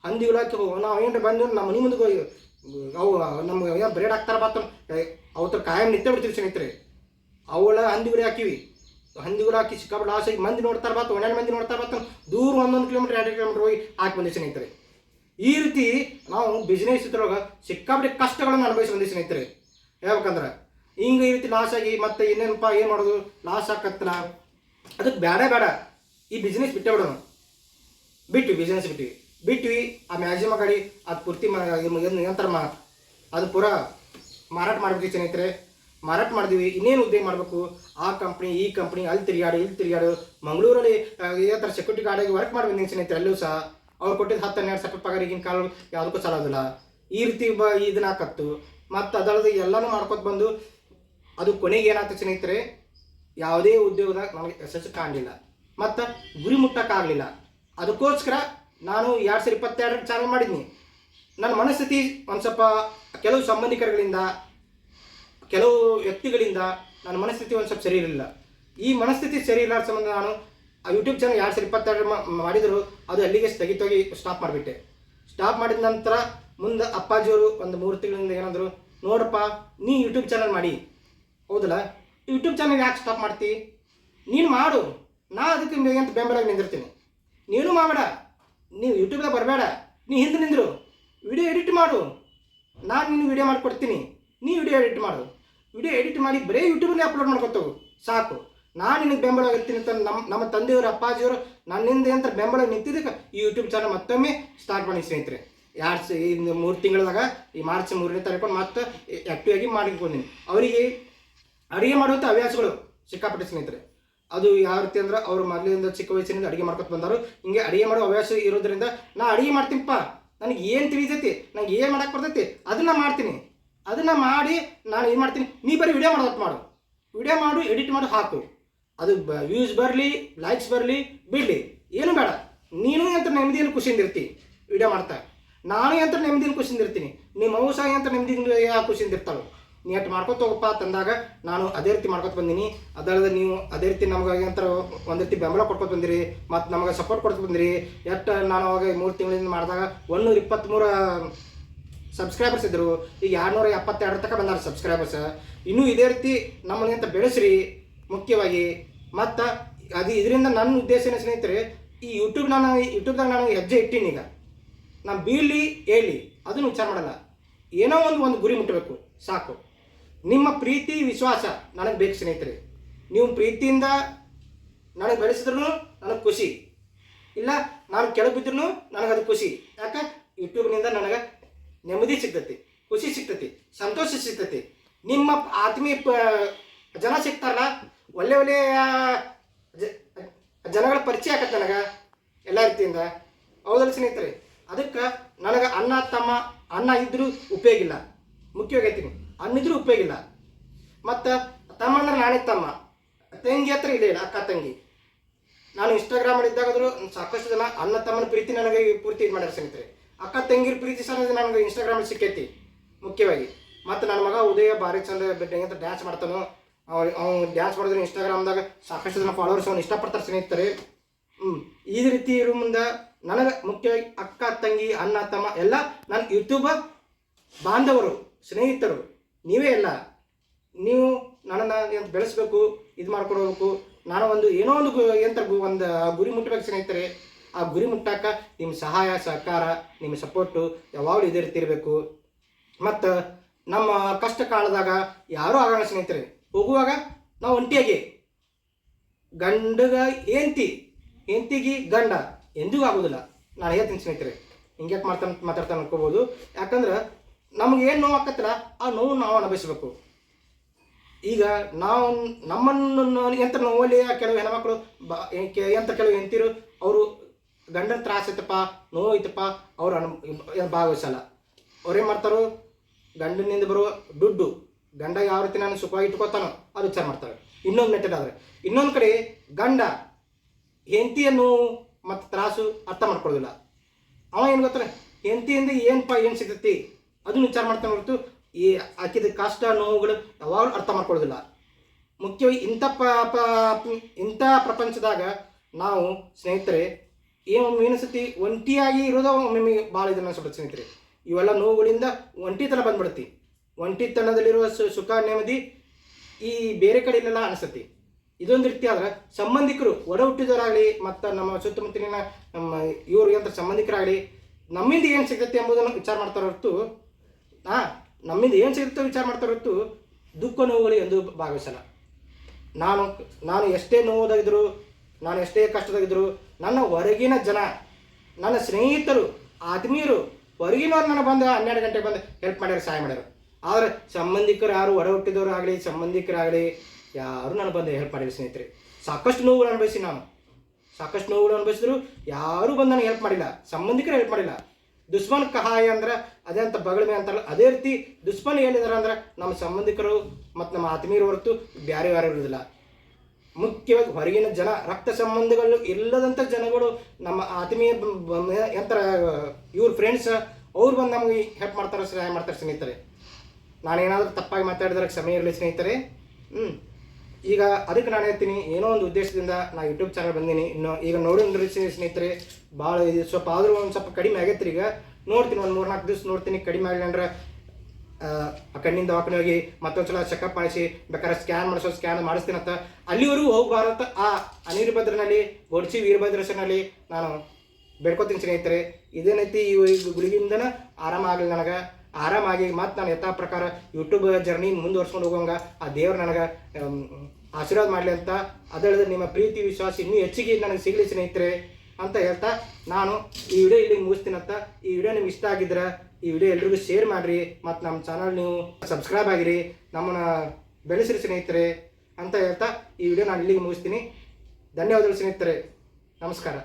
ಹಂದಿಗಳು ಹಾಕಿ ನಾವು ಏನು ಬಂದು ನಮ್ಮ ಮನೆ ಮುಂದೆ ಅವು, ನಮ್ಗೆ ಬ್ರೇಡ್ ಹಾಕ್ತಾರೆ ಬಾತ ಅವತ್ರ ಕಾಯಂ ನಿಂತೇ ಬಿಡ್ತೀವಿ ಸ್ನೇಹಿತರೆ. ಅವಳ ಹಂದಿಗಳು ಹಾಕಿವಿ. ಹಂದಿಗಳು ಹಾಕಿ ಸಿಕ್ಕಾಪಟ್ಟು ಲಾಸ್ ಮಂದಿ ನೋಡ್ತಾರ ಬತ್ತು ಒಂದೆರಡು ಮಂದಿ ನೋಡ್ತಾರ ಬಾತು ದೂರ ಒಂದೊಂದು ಕಿಲೋಮೀಟರ್ ಎರಡು ಕಿಲೋಮೀಟರ್ ಹೋಗಿ ಹಾಕಿ ಬಂದಿ ಸ್ನೇಹಿತರೆ ಈ ರೀತಿ ನಾವು ಬಿಸ್ನೆಸ್ ಇದ್ರೊಳಗೆ ಸಿಕ್ಕಾಪಟ್ಟೆ ಕಷ್ಟಗಳನ್ನು ಅನುಭವಿಸಿ ಬಂದಿ ಸ್ನೇಹಿತರೆ ಹೇಳ್ಬೇಕಂದ್ರೆ ಹಿಂಗೆ ಈ ರೀತಿ ಲಾಸ್ ಆಗಿ ಮತ್ತೆ ಇನ್ನೇನಪ್ಪ ಏನು ಮಾಡೋದು ಲಾಸ್ ಆಕತ್ತಲ್ಲ ಅದಕ್ಕೆ ಬೇಡ ಬೇಡ ಈ ಬಿಸ್ನೆಸ್ ಬಿಟ್ಟೆ ಬಿಡೋಣ ಬಿಟ್ವಿ ಬಿಸ್ನೆಸ್ ಬಿಟ್ವಿ ಬಿಟ್ವಿ ಆ ಮ್ಯಾಜಿಮ ಗಾಡಿ ಅದು ಪೂರ್ತಿ ನಂತರ ಮಾ ಅದು ಪೂರ ಮಾರಾಟ ಮಾಡ್ಬೇಕು ಸ್ನೇಹಿತರೆ ಮಾರಾಟ ಮಾಡಿದ್ವಿ, ಇನ್ನೇನು ಉದ್ಯೋಗ ಮಾಡಬೇಕು? ಆ ಕಂಪ್ನಿ ಈ ಕಂಪ್ನಿ ಅಲ್ಲಿ ತಿರುಗಾಡು ಇಲ್ಲಿ ತಿರುಗಾಡು ಮಂಗಳೂರಲ್ಲಿ ಯಾವ ಥರ ಸೆಕ್ಯೂರಿಟಿ ಗಾರ್ಡಾಗಿ ವರ್ಕ್ ಮಾಡಿ ಬಂದಿದ್ದೀನಿ ಸ್ನೇಹಿತರೆ ಅಲ್ಲೂ ಸಹ. ಅವ್ರು ಕೊಟ್ಟಿದ್ದು ಹತ್ತು ಹನ್ನೆರಡು ಸಾವಿರ ಪಗಾರ ಈಗಿನ ಕಾಲ ಯಾವುದಕ್ಕೂ ಸಲೋದಿಲ್ಲ. ಈ ರೀತಿ ಬ, ಇದನ್ನ ಹಾಕತ್ತು ಮತ್ತು ಅದರದ್ದು ಎಲ್ಲನೂ ಮಾಡ್ಕೊತ ಬಂದು, ಅದು ಕೊನೆಗೆ ಏನಾಗ್ತದೆ ಸ್ನೇಹಿತರೆ? ಯಾವುದೇ ಉದ್ಯೋಗದಾಗ ನನಗೆ ಯಶಸ್ಸು ಕಾಣಲಿಲ್ಲ. ಮತ್ತು ಗುರಿ ಮುಟ್ಟಕ್ಕಾಗಲಿಲ್ಲ ಅದಕ್ಕೋಸ್ಕರ ನಾನು ಎರಡು ಸಾವಿರ ಇಪ್ಪತ್ತೆರಡು ಚಾನಲ್ ಮಾಡಿದ್ನಿ. ನನ್ನ ಮನಸ್ಥಿತಿ ಒಂದು ಸ್ವಲ್ಪ ಕೆಲವು ಸಂಬಂಧಿಕರುಗಳಿಂದ ಕೆಲವು ವ್ಯಕ್ತಿಗಳಿಂದ ನನ್ನ ಮನಸ್ಥಿತಿ ಒಂದು ಸ್ವಲ್ಪ ಸರಿ ಇರಲಿಲ್ಲ. ಈ ಮನಸ್ಥಿತಿ ಸರಿ ಇಲ್ಲದ ಸಂಬಂಧ ನಾನು ಆ ಯೂಟ್ಯೂಬ್ ಚಾನಲ್ ಎರಡು ಸಾವಿರ ಇಪ್ಪತ್ತೆರಡು ಮಾಡಿದರು, ಅದು ಅಲ್ಲಿಗೆ ಸ್ಥಗಿತವಾಗಿ ಸ್ಟಾಪ್ ಮಾಡಿಬಿಟ್ಟೆ. ಸ್ಟಾಪ್ ಮಾಡಿದ ನಂತರ ಮುಂದೆ ಅಪ್ಪಾಜಿಯವರು ಒಂದು ಮೂರು ತಿಂಗಳಿಂದ ಏನಾದರು ನೋಡಪ್ಪ ನೀ ಯೂಟ್ಯೂಬ್ ಚಾನಲ್ ಮಾಡಿ. ಹೌದಲ್ಲ? ಯೂಟ್ಯೂಬ್ ಚಾನಲ್ ಯಾಕೆ ಸ್ಟಾಪ್ ಮಾಡ್ತಿ? ನೀನು ಮಾಡು. ನಾ ಅದಕ್ಕೆ ಅಂತ ಬೆಂಬಲ ನಿಂದಿರ್ತೀನಿ. ನೀನು ಮಾಡಬೇಡ. ನೀವು ಯೂಟ್ಯೂಬ್ದಾಗ ಬರಬೇಡ. ನೀ ಹಿಂದೆ ನಿಂದರು. ವಿಡಿಯೋ ಎಡಿಟ್ ಮಾಡು. ನಾನು ನಿನ್ನ ವಿಡಿಯೋ ಮಾಡಿಕೊಡ್ತೀನಿ. ನೀ ವಿಡಿಯೋ ಎಡಿಟ್ ಮಾಡು. ವಿಡಿಯೋ ಎಡಿಟ್ ಮಾಡಿ ಬರೀ ಯೂಟ್ಯೂಬಲ್ಲಿ ಅಪ್ಲೋಡ್ ಮಾಡ್ಕೊತೋಗು ಸಾಕು. ನಾನು ನಿನಗೆ ಬೆಂಬಲ ಆಗಿರ್ತೀನಿ ಅಂತ ನಮ್ಮ ನಮ್ಮ ತಂದೆಯವರು, ಅಪ್ಪಾಜಿಯವರು ನನ್ನಿಂದ ಅಂತ ಬೆಂಬಲ ನಿಂತಿದ್ದಕ್ಕೆ ಈ ಯೂಟ್ಯೂಬ್ ಚಾನಲ್ ಮತ್ತೊಮ್ಮೆ ಸ್ಟಾರ್ಟ್ ಮಾಡಿ ಸ್ನೇಹಿತರೆ. ಸ ಇನ್ನು ಮೂರು ತಿಂಗಳದಾಗ ಈ ಮಾರ್ಚ್ ಮೂರನೇ ತಾರೀಕು ಮತ್ತೆ ಆ್ಯಕ್ಟಿವ್ ಆಗಿ ಮಾಡಿಕೊಂಡೀನಿ. ಅವರಿಗೆ ಅಡುಗೆ ಮಾಡುವಂಥ ಹವ್ಯಾಸಗಳು ಸಿಕ್ಕಾಪಟ್ಟೆ ಸ್ನೇಹಿತರೆ. ಅದು ಯಾವ ರೀತಿ ಅಂದ್ರೆ ಅವ್ರು ಮೊದಲಿಂದ ಚಿಕ್ಕ ವಯಸ್ಸಿನಿಂದ ಅಡುಗೆ ಮಾಡ್ಕೊತ ಬಂದರು. ಹಿಂಗೆ ಅಡುಗೆ ಮಾಡೋ ಹವ್ಯಾಸ ಇರೋದ್ರಿಂದ ನಾ ಅಡುಗೆ ಮಾಡ್ತೀನಿಪ್ಪ ನನಗೆ ಏನು ತಿಳಿತೈತಿ? ನಂಗೆ ಏನು ಮಾಡಕ್ಕೆ ಬರ್ತೈತಿ? ಅದನ್ನ ಮಾಡ್ತೀನಿ. ಅದನ್ನ ಮಾಡಿ ನಾನು ಏನು ಮಾಡ್ತೀನಿ? ನೀ ಬರೀ ವಿಡಿಯೋ ಮಾಡೋದು ಮಾಡು. ವಿಡಿಯೋ ಮಾಡು ಎಡಿಟ್ ಮಾಡು, ಹಾಕು. ಅದು ವ್ಯೂಸ್ ಬರಲಿ ಲೈಕ್ಸ್ ಬರಲಿ, ಬಿಡಲಿ. ಏನು ಬೇಡ. ನೀನು ಅಂತ ನೆಮ್ಮದಿಯಲ್ಲಿ ಖುಷಿಯಿಂದ ಇರ್ತಿ ವಿಡಿಯೋ ಮಾಡ್ತಾ. ನಾನು ಅಂತ ನೆಮ್ಮದಿಯಲ್ಲಿ ಖುಷಿಯಿಂದ ಇರ್ತೀನಿ. ನಿಮ್ಮ ಮೌಸ ಅಂತ ನೆಮ್ಮದಿಯಿಂದ ಖುಷಿಯಿಂದ ಇರ್ತಾವೆ ನೀ ಅಟ್ ಮಾಡ್ಕೊತ ಹೋಗಪ್ಪ ತಂದಾಗ ನಾನು ಅದೇ ರೀತಿ ಮಾಡ್ಕೊತ ಬಂದೀನಿ. ಅದಲ್ಲದೆ ನೀವು ಅದೇ ರೀತಿ ನಮಗೆ ಅಂತ ಒಂದು ರೀತಿ ಬೆಂಬಲ ಕೊಟ್ಕೊತ ಬಂದಿರಿ, ಮತ್ತು ನಮಗೆ ಸಪೋರ್ಟ್ ಕೊಡ್ತಾ ಬಂದಿರಿ. ಎಷ್ಟು ನಾನು ಅವಾಗ ಮೂರು ತಿಂಗಳಿಂದ ಮಾಡಿದಾಗ ಒಂದೂರ ಇಪ್ಪತ್ತ್ಮೂರು ಸಬ್ಸ್ಕ್ರೈಬರ್ಸ್ ಇದ್ದರು ಈಗ ಎರಡುನೂರ ಎಪ್ಪತ್ತೆರಡು ತನಕ ಬಂದಾರ ಸಬ್ಸ್ಕ್ರೈಬರ್ಸ್ ಇನ್ನೂ ಇದೇ ರೀತಿ ನಮ್ಮನೆ ಅಂತ ಬೆಳೆಸ್ರಿ, ಮುಖ್ಯವಾಗಿ. ಮತ್ತು ಅದು ಇದರಿಂದ ನನ್ನ ಉದ್ದೇಶ ಏನು ಸ್ನೇಹಿತರೆ, ಈ ಯೂಟ್ಯೂಬ್ ನಾನು ಯೂಟ್ಯೂಬ್ದಾಗ ನಾನು ಹೆಜ್ಜೆ ಇಟ್ಟೀನಿ ಈಗ. ನಾನು ಬೀಳಲಿ ಏಳಿ ಅದನ್ನು ವಿಚಾರ ಮಾಡಲ್ಲ. ಏನೋ ಒಂದು ಒಂದು ಗುರಿ ಮುಟ್ಟಬೇಕು ಸಾಕು. ನಿಮ್ಮ ಪ್ರೀತಿ, ವಿಶ್ವಾಸ ನನಗೆ ಬೇಕು ಸ್ನೇಹಿತರೆ. ನೀವು ಪ್ರೀತಿಯಿಂದ ನನಗೆ ಬೆಳೆಸಿದ್ರು ನನಗೆ ಖುಷಿ. ಇಲ್ಲ, ನಾನು ಕೆಳಗೆ ಬಿದ್ದರೂ ನನಗೆ ಅದು ಖುಷಿ. ಯಾಕೆ? ಯೂಟ್ಯೂಬ್ನಿಂದ ನನಗೆ ನೆಮ್ಮದಿ ಸಿಗ್ತೈತಿ, ಖುಷಿ ಸಿಗ್ತೈತಿ, ಸಂತೋಷ ಸಿಗ್ತೈತಿ. ನಿಮ್ಮ ಆತ್ಮೀಯ ಜನ ಸಿಗ್ತಾರಲ್ಲ, ಒಳ್ಳೆ ಒಳ್ಳೆಯ ಜನಗಳ ಪರಿಚಯ ಆಗತ್ತೆ ನನಗೆ, ಎಲ್ಲ ರೀತಿಯಿಂದ. ಹೌದಲ್ಲ ಸ್ನೇಹಿತರೆ? ಅದಕ್ಕೆ ನನಗೆ ಅಣ್ಣ, ತಮ್ಮ, ಅಣ್ಣ ಇದ್ದರೂ ಉಪಯೋಗ ಇಲ್ಲ. ಮುಖ್ಯವಾಗಿ ಹೇಳ್ತೀನಿ ಅಣ್ಣ ಇದ್ರೂ ಉಪಯೋಗ ಇಲ್ಲ. ಮತ್ತು ತಮ್ಮ ಅಂದ್ರೆ ನಾನೇ ತಮ್ಮ. ತಂಗಿ ಹತ್ರ ಇಲ್ಲ ಇಲ್ಲ, ಅಕ್ಕ, ತಂಗಿ. ನಾನು ಇನ್ಸ್ಟಾಗ್ರಾಮ್ ಇದ್ದಾಗಾದರೂ ಸಾಕಷ್ಟು ಜನ ಅಣ್ಣ, ತಮ್ಮನ ಪ್ರೀತಿ ನನಗೆ ಪೂರ್ತಿ ಇದು ಮಾಡ್ಯಾರ ಸ್ನೇಹಿತರೆ. ಅಕ್ಕ ತಂಗಿರ ಪ್ರೀತಿ ಸಹ ನನಗೆ ಇನ್ಸ್ಟಾಗ್ರಾಮ್ ಸಿಕ್ಕೈತಿ, ಮುಖ್ಯವಾಗಿ. ಮತ್ತು ನನ್ನ ಮಗ ಉದಯ ಭಾರಿ ಚಂದ ಅಂತ ಡ್ಯಾನ್ಸ್ ಮಾಡ್ತಾನೋ, ಅವ್ನು ಅವ್ನು ಡ್ಯಾನ್ಸ್ ಮಾಡಿದ್ರೆ ಇನ್ಸ್ಟಾಗ್ರಾಮ್ದಾಗ ಸಾಕಷ್ಟು ಜನ ಫಾಲೋವರ್ಸ್ ಅವ್ನು ಇಷ್ಟಪಡ್ತಾರೆ ಸ್ನೇಹಿತರೆ. ಹ್ಞೂ ಈ ರೀತಿ ಇರೋ ಮುಂದೆ ನನಗೆ ಮುಖ್ಯವಾಗಿ ಅಕ್ಕ, ತಂಗಿ, ಅಣ್ಣ, ತಮ್ಮ ಎಲ್ಲ ನನ್ನ ಯೂಟ್ಯೂಬ ಬಾಂಧವರು, ಸ್ನೇಹಿತರು, ನೀವೇ ಎಲ್ಲ ನೀವು ನನ್ನನ್ನು ಬೆಳೆಸ್ಬೇಕು, ಇದು ಮಾಡ್ಕೊಂಡು ಹೋಗ್ಬೇಕು, ನಾನು ಒಂದು ಏನೋ ಒಂದು ಎಂತ ಒಂದು ಗುರಿ ಮುಟ್ಟಬೇಕು ಸ್ನೇಹಿತರೆ. ಆ ಗುರಿ ಮುಟ್ಟಾಕ ನಿಮ್ಮ ಸಹಾಯ, ಸಹಕಾರ ನಿಮ್ಮ ಸಪೋರ್ಟು ಯಾವಾಗಲೂ ಇದೇ ಇರಬೇಕು ಮತ್ತು ನಮ್ಮ ಕಷ್ಟ ಕಾಲದಾಗ ಯಾರೂ ಆಗೋಣ ಸ್ನೇಹಿತರೆ, ಹೋಗುವಾಗ ನಾವು ಒಂಟಿಯಾಗಿ, ಗಂಡಗ ಏಂತಿ ಹೆಂಡತಿಗೆ ಗಂಡ ಎಂದಿಗೂ ಆಗೋದಿಲ್ಲ. ನಾನು ಹೇಳ್ತೀನಿ ಸ್ನೇಹಿತರೆ ಹಿಂಗ್ಯಾಕೆ ಮಾಡ್ತಾ ಮಾತಾಡ್ತಾನೆ ಅನ್ಕೋಬೋದು. ಯಾಕಂದ್ರೆ ನಮ್ಗೆ ಏನು ನೋವು ಆಕತ್ತಲ್ಲ ಆ ನೋವು ನಾವು ಅನುಭವಿಸ್ಬೇಕು. ಈಗ ನಾವು ನಮ್ಮನ್ನು ಎಂತ ನೋವಲ್ಲಿ ಕೆಲವು ಹೆಣ್ಮಕ್ಳು ಬ ಎಂತ ಕೆಲವು ಹೆಂಡ್ತಿರು, ಅವರು ಗಂಡನ ತ್ರಾಸ ಐತಪ್ಪ, ನೋವು ಐತಪ್ಪ, ಅವ್ರು ಅನು ಭಾಗವಹಿಸಲ್ಲ. ಅವ್ರೇನು ಮಾಡ್ತಾರೋ, ಗಂಡನಿಂದ ಬರುವ ದುಡ್ಡು, ಗಂಡ ಯಾವ ರೀತಿ ನಾನು ಸುಖವಾಗಿ ಇಟ್ಕೋತಾನೋ ಅದು ವಿಚಾರ ಮಾಡ್ತಾರೆ. ಇನ್ನೊಂದು ಮೆಥಡ್ ಆದರೆ, ಇನ್ನೊಂದು ಕಡೆ ಗಂಡ ಹೆಂಡತಿಯ ನೋವು ಮತ್ತು ತ್ರಾಸು ಅರ್ಥ ಮಾಡ್ಕೊಳ್ಳೋದಿಲ್ಲ. ಅವ ಏನು ಗೊತ್ತಾರೆ ಹೆಂಡತಿಯಿಂದ ಏನಪ್ಪ ಏನು ಸಿಗ್ತೈತಿ ಅದನ್ನ ವಿಚಾರ ಮಾಡ್ತಾನೆ ಹೊರತು ಈ ಆಕಿದ ಕಷ್ಟ, ನೋವುಗಳು ಯಾವಾಗಲೂ ಅರ್ಥ ಮಾಡ್ಕೊಳ್ಳೋದಿಲ್ಲ. ಮುಖ್ಯವಾಗಿ ಇಂಥ ಪ- ಇಂಥ ಪ್ರಪಂಚದಾಗ ನಾವು ಸ್ನೇಹಿತರೆ ಏನು ಮೀನಸತಿ ಒಂಟಿಯಾಗಿ ಇರೋದು ಒಮ್ಮೊಮ್ಮೆ ಭಾಳ ಇದನ್ನ ಅನ್ಸ್ಬಿಡುತ್ತೆ ಸ್ನೇಹಿತರೆ. ಇವೆಲ್ಲ ನೋವುಗಳಿಂದ ಒಂಟಿತನ ಬಂದ್ಬಿಡುತ್ತೆ. ಒಂಟಿತನದಲ್ಲಿರುವ ಸು- ಸುಖ ನೆಮ್ಮದಿ ಈ ಬೇರೆ ಕಡೆಯಲ್ಲೆಲ್ಲ ಅನಿಸುತ್ತೆ. ಇದೊಂದು ರೀತಿ ಆದ್ರೆ ಸಂಬಂಧಿಕರು ಒಡ ಹುಟ್ಟಿದವರಾಗಲಿ ಮತ್ತು ನಮ್ಮ ಸುತ್ತಮುತ್ತಲಿನ ನಮ್ಮ ಇವ್ರಿಗೆ ಅಂತ ಸಂಬಂಧಿಕರಾಗಲಿ ನಮ್ಮಿಂದ ಏನು ಸಿಗುತ್ತೆ ಎಂಬುದನ್ನು ವಿಚಾರ ಮಾಡ್ತಾರ ಹೊರತು ಹಾಂ ನಮ್ಮಿಂದ ಏನು ಸಿಗುತ್ತೆ ವಿಚಾರ ಮಾಡ್ತಾರ ಹೊರತು ದುಃಖ ನೋವುಗಳು ಎಂದು ಭಾಗವಹಿಸಲ್ಲ ನಾನು ನಾನು ಎಷ್ಟೇ ನೋವುದಾಗಿದ್ದರು ನಾನು ಎಷ್ಟೇ ಕಷ್ಟದಾಗಿದ್ರು ನನ್ನ ಹೊರಗಿನ ಜನ, ನನ್ನ ಸ್ನೇಹಿತರು, ಆತ್ಮೀಯರು, ಹೊರಗಿನವ್ರು ನನಗೆ ಬಂದು ಹನ್ನೆರಡು ಗಂಟೆಗೆ ಬಂದು ಹೆಲ್ಪ್ ಮಾಡ್ಯಾರ, ಸಹಾಯ ಮಾಡ್ಯಾರ. ಆದರೆ ಸಂಬಂಧಿಕರು ಯಾರು ಹೊರ ಹುಟ್ಟಿದವರು ಆಗಲಿ ಸಂಬಂಧಿಕರಾಗಲಿ ಯಾರು ನನಗೆ ಬಂದು ಹೆಲ್ಪ್ ಮಾಡಿದ್ರು ಸ್ನೇಹಿತರೆ. ಸಾಕಷ್ಟು ನೋವುಗಳು ಅನುಭವಿಸಿ ನಾನು. ಸಾಕಷ್ಟು ನೋವುಗಳು ಅನುಭವಿಸಿದ್ರು ಯಾರೂ ಬಂದು ನನಗೆ ಹೆಲ್ಪ್ ಮಾಡಿಲ್ಲ, ಸಂಬಂಧಿಕರು ಹೆಲ್ಪ್ ಮಾಡಿಲ್ಲ. ದುಷ್ಮನ್ ಕಹಾಯ ಅಂದ್ರೆ ಅದೇ ಅಂತ ಬಗಳಮೆ ಅಂತಾರಲ್ಲ, ಅದೇ ರೀತಿ ದುಷ್ಮನ್ ಏನಿದಾರೆ ಅಂದ್ರೆ ನಮ್ಮ ಸಂಬಂಧಿಕರು ಮತ್ತು ನಮ್ಮ ಆತ್ಮೀಯರು ಹೊರತು ಬೇರೆ ಯಾರು ಇರೋದಿಲ್ಲ ಮುಖ್ಯವಾಗಿ ಹೊರಗಿನ ಜನ ರಕ್ತ ಸಂಬಂಧಗಳು ಇಲ್ಲದಂಥ ಜನಗಳು ನಮ್ಮ ಆತ್ಮೀಯ ಎಂತರ, ಇವ್ರ ಫ್ರೆಂಡ್ಸ್ ಅವ್ರು ಬಂದು ನಮಗೆ ಹೆಲ್ಪ್ ಮಾಡ್ತಾರೆ, ಸಹಾಯ ಮಾಡ್ತಾರೆ ಸ್ನೇಹಿತರೆ. ನಾನೇನಾದರೂ ತಪ್ಪಾಗಿ ಮಾತಾಡಿದ್ರೆ ಸಮಯ ಇರಲಿ ಸ್ನೇಹಿತರೆ. ಹ್ಞೂ ಈಗ ಅದಕ್ಕೆ ನಾನು ಹೇಳ್ತೀನಿ, ಏನೋ ಒಂದು ಉದ್ದೇಶದಿಂದ ನಾ ಯೂಟ್ಯೂಬ್ ಚಾನಲ್ ಬಂದೀನಿ. ಇನ್ನು ಈಗ ನೋಡಿದ್ರೆ ಸ್ನೇಹಿತರೆ ಭಾಳ ಇದು ಸ್ವಲ್ಪ ಆದರೂ ಒಂದು ಸ್ವಲ್ಪ ಕಡಿಮೆ ಆಗೈತ್ರಿ ಈಗ ನೋಡ್ತೀನಿ ಒಂದು ಮೂರು ನಾಲ್ಕು ದಿವಸ ನೋಡ್ತೀನಿ, ಕಡಿಮೆ ಆಗಲಿ ಅಂದ್ರೆ ಕಣ್ಣಿನ ದವಾಖಾನೆ ಹೋಗಿ ಮತ್ತೊಂದ್ಸಲ ಚೆಕಪ್ ಮಾಡಿಸಿ, ಬೇಕಾದ್ರೆ ಸ್ಕ್ಯಾನ್ ಮಾಡಿಸೋ ಸ್ಕ್ಯಾನ್ ಮಾಡಿಸ್ತೀನಂತ ಅಲ್ಲಿವರೆಗೂ ಹೋಗಬಾರಂತ ಆ ಅನಿರ್ಭದ್ರನಲ್ಲಿ ಗೊಡ್ಸಿ ವೀರಭದ್ರಸನಲ್ಲಿ ನಾನು ಬೇಡ್ಕೊತೀನಿ ಸ್ನೇಹಿತರೆ. ಇದೇನೈತಿ ಈ ಗುಳಿಗಿಂದನ? ಆರಾಮ ಆಗಲಿ ನನಗೆ. ಆರಾಮಾಗಿ ಮತ್ತು ನಾನು ಯಥಾ ಪ್ರಕಾರ ಯೂಟ್ಯೂಬ್ ಜರ್ನಿ ಮುಂದುವರ್ಸ್ಕೊಂಡು ಹೋಗೋಂಗ ಆ ದೇವ್ರು ನನಗೆ ಆಶೀರ್ವಾದ ಮಾಡಲಿ ಅಂತ. ಅದಲ್ಲದೆ ನಿಮ್ಮ ಪ್ರೀತಿ, ವಿಶ್ವಾಸ ಇನ್ನೂ ಹೆಚ್ಚಿಗೆ ನನಗೆ ಸಿಗಲಿ ಸ್ನೇಹಿತರೆ ಅಂತ ಹೇಳ್ತಾ ನಾನು ಈ ವಿಡಿಯೋ ಇಲ್ಲಿ ಮುಗಿಸ್ತೀನಂತ ಈ ವಿಡಿಯೋ ನಿಮ್ಗೆ ಇಷ್ಟ ಆಗಿದ್ರೆ ಈ ವಿಡಿಯೋ ಎಲ್ರಿಗೂ ಶೇರ್ ಮಾಡಿರಿ ಮತ್ತು ನಮ್ಮ ಚಾನಲ್ ನೀವು ಸಬ್ಸ್ಕ್ರೈಬ್ ಆಗಿರಿ, ನಮ್ಮನ್ನ ಬೆಳೆಸಿರಿ ಸ್ನೇಹಿತರೆ ಅಂತ ಹೇಳ್ತಾ ಈ ವಿಡಿಯೋ ನಾನು ಇಲ್ಲಿಗೆ ಮುಗಿಸ್ತೀನಿ. ಧನ್ಯವಾದಗಳು ಸ್ನೇಹಿತರೆ. ನಮಸ್ಕಾರ.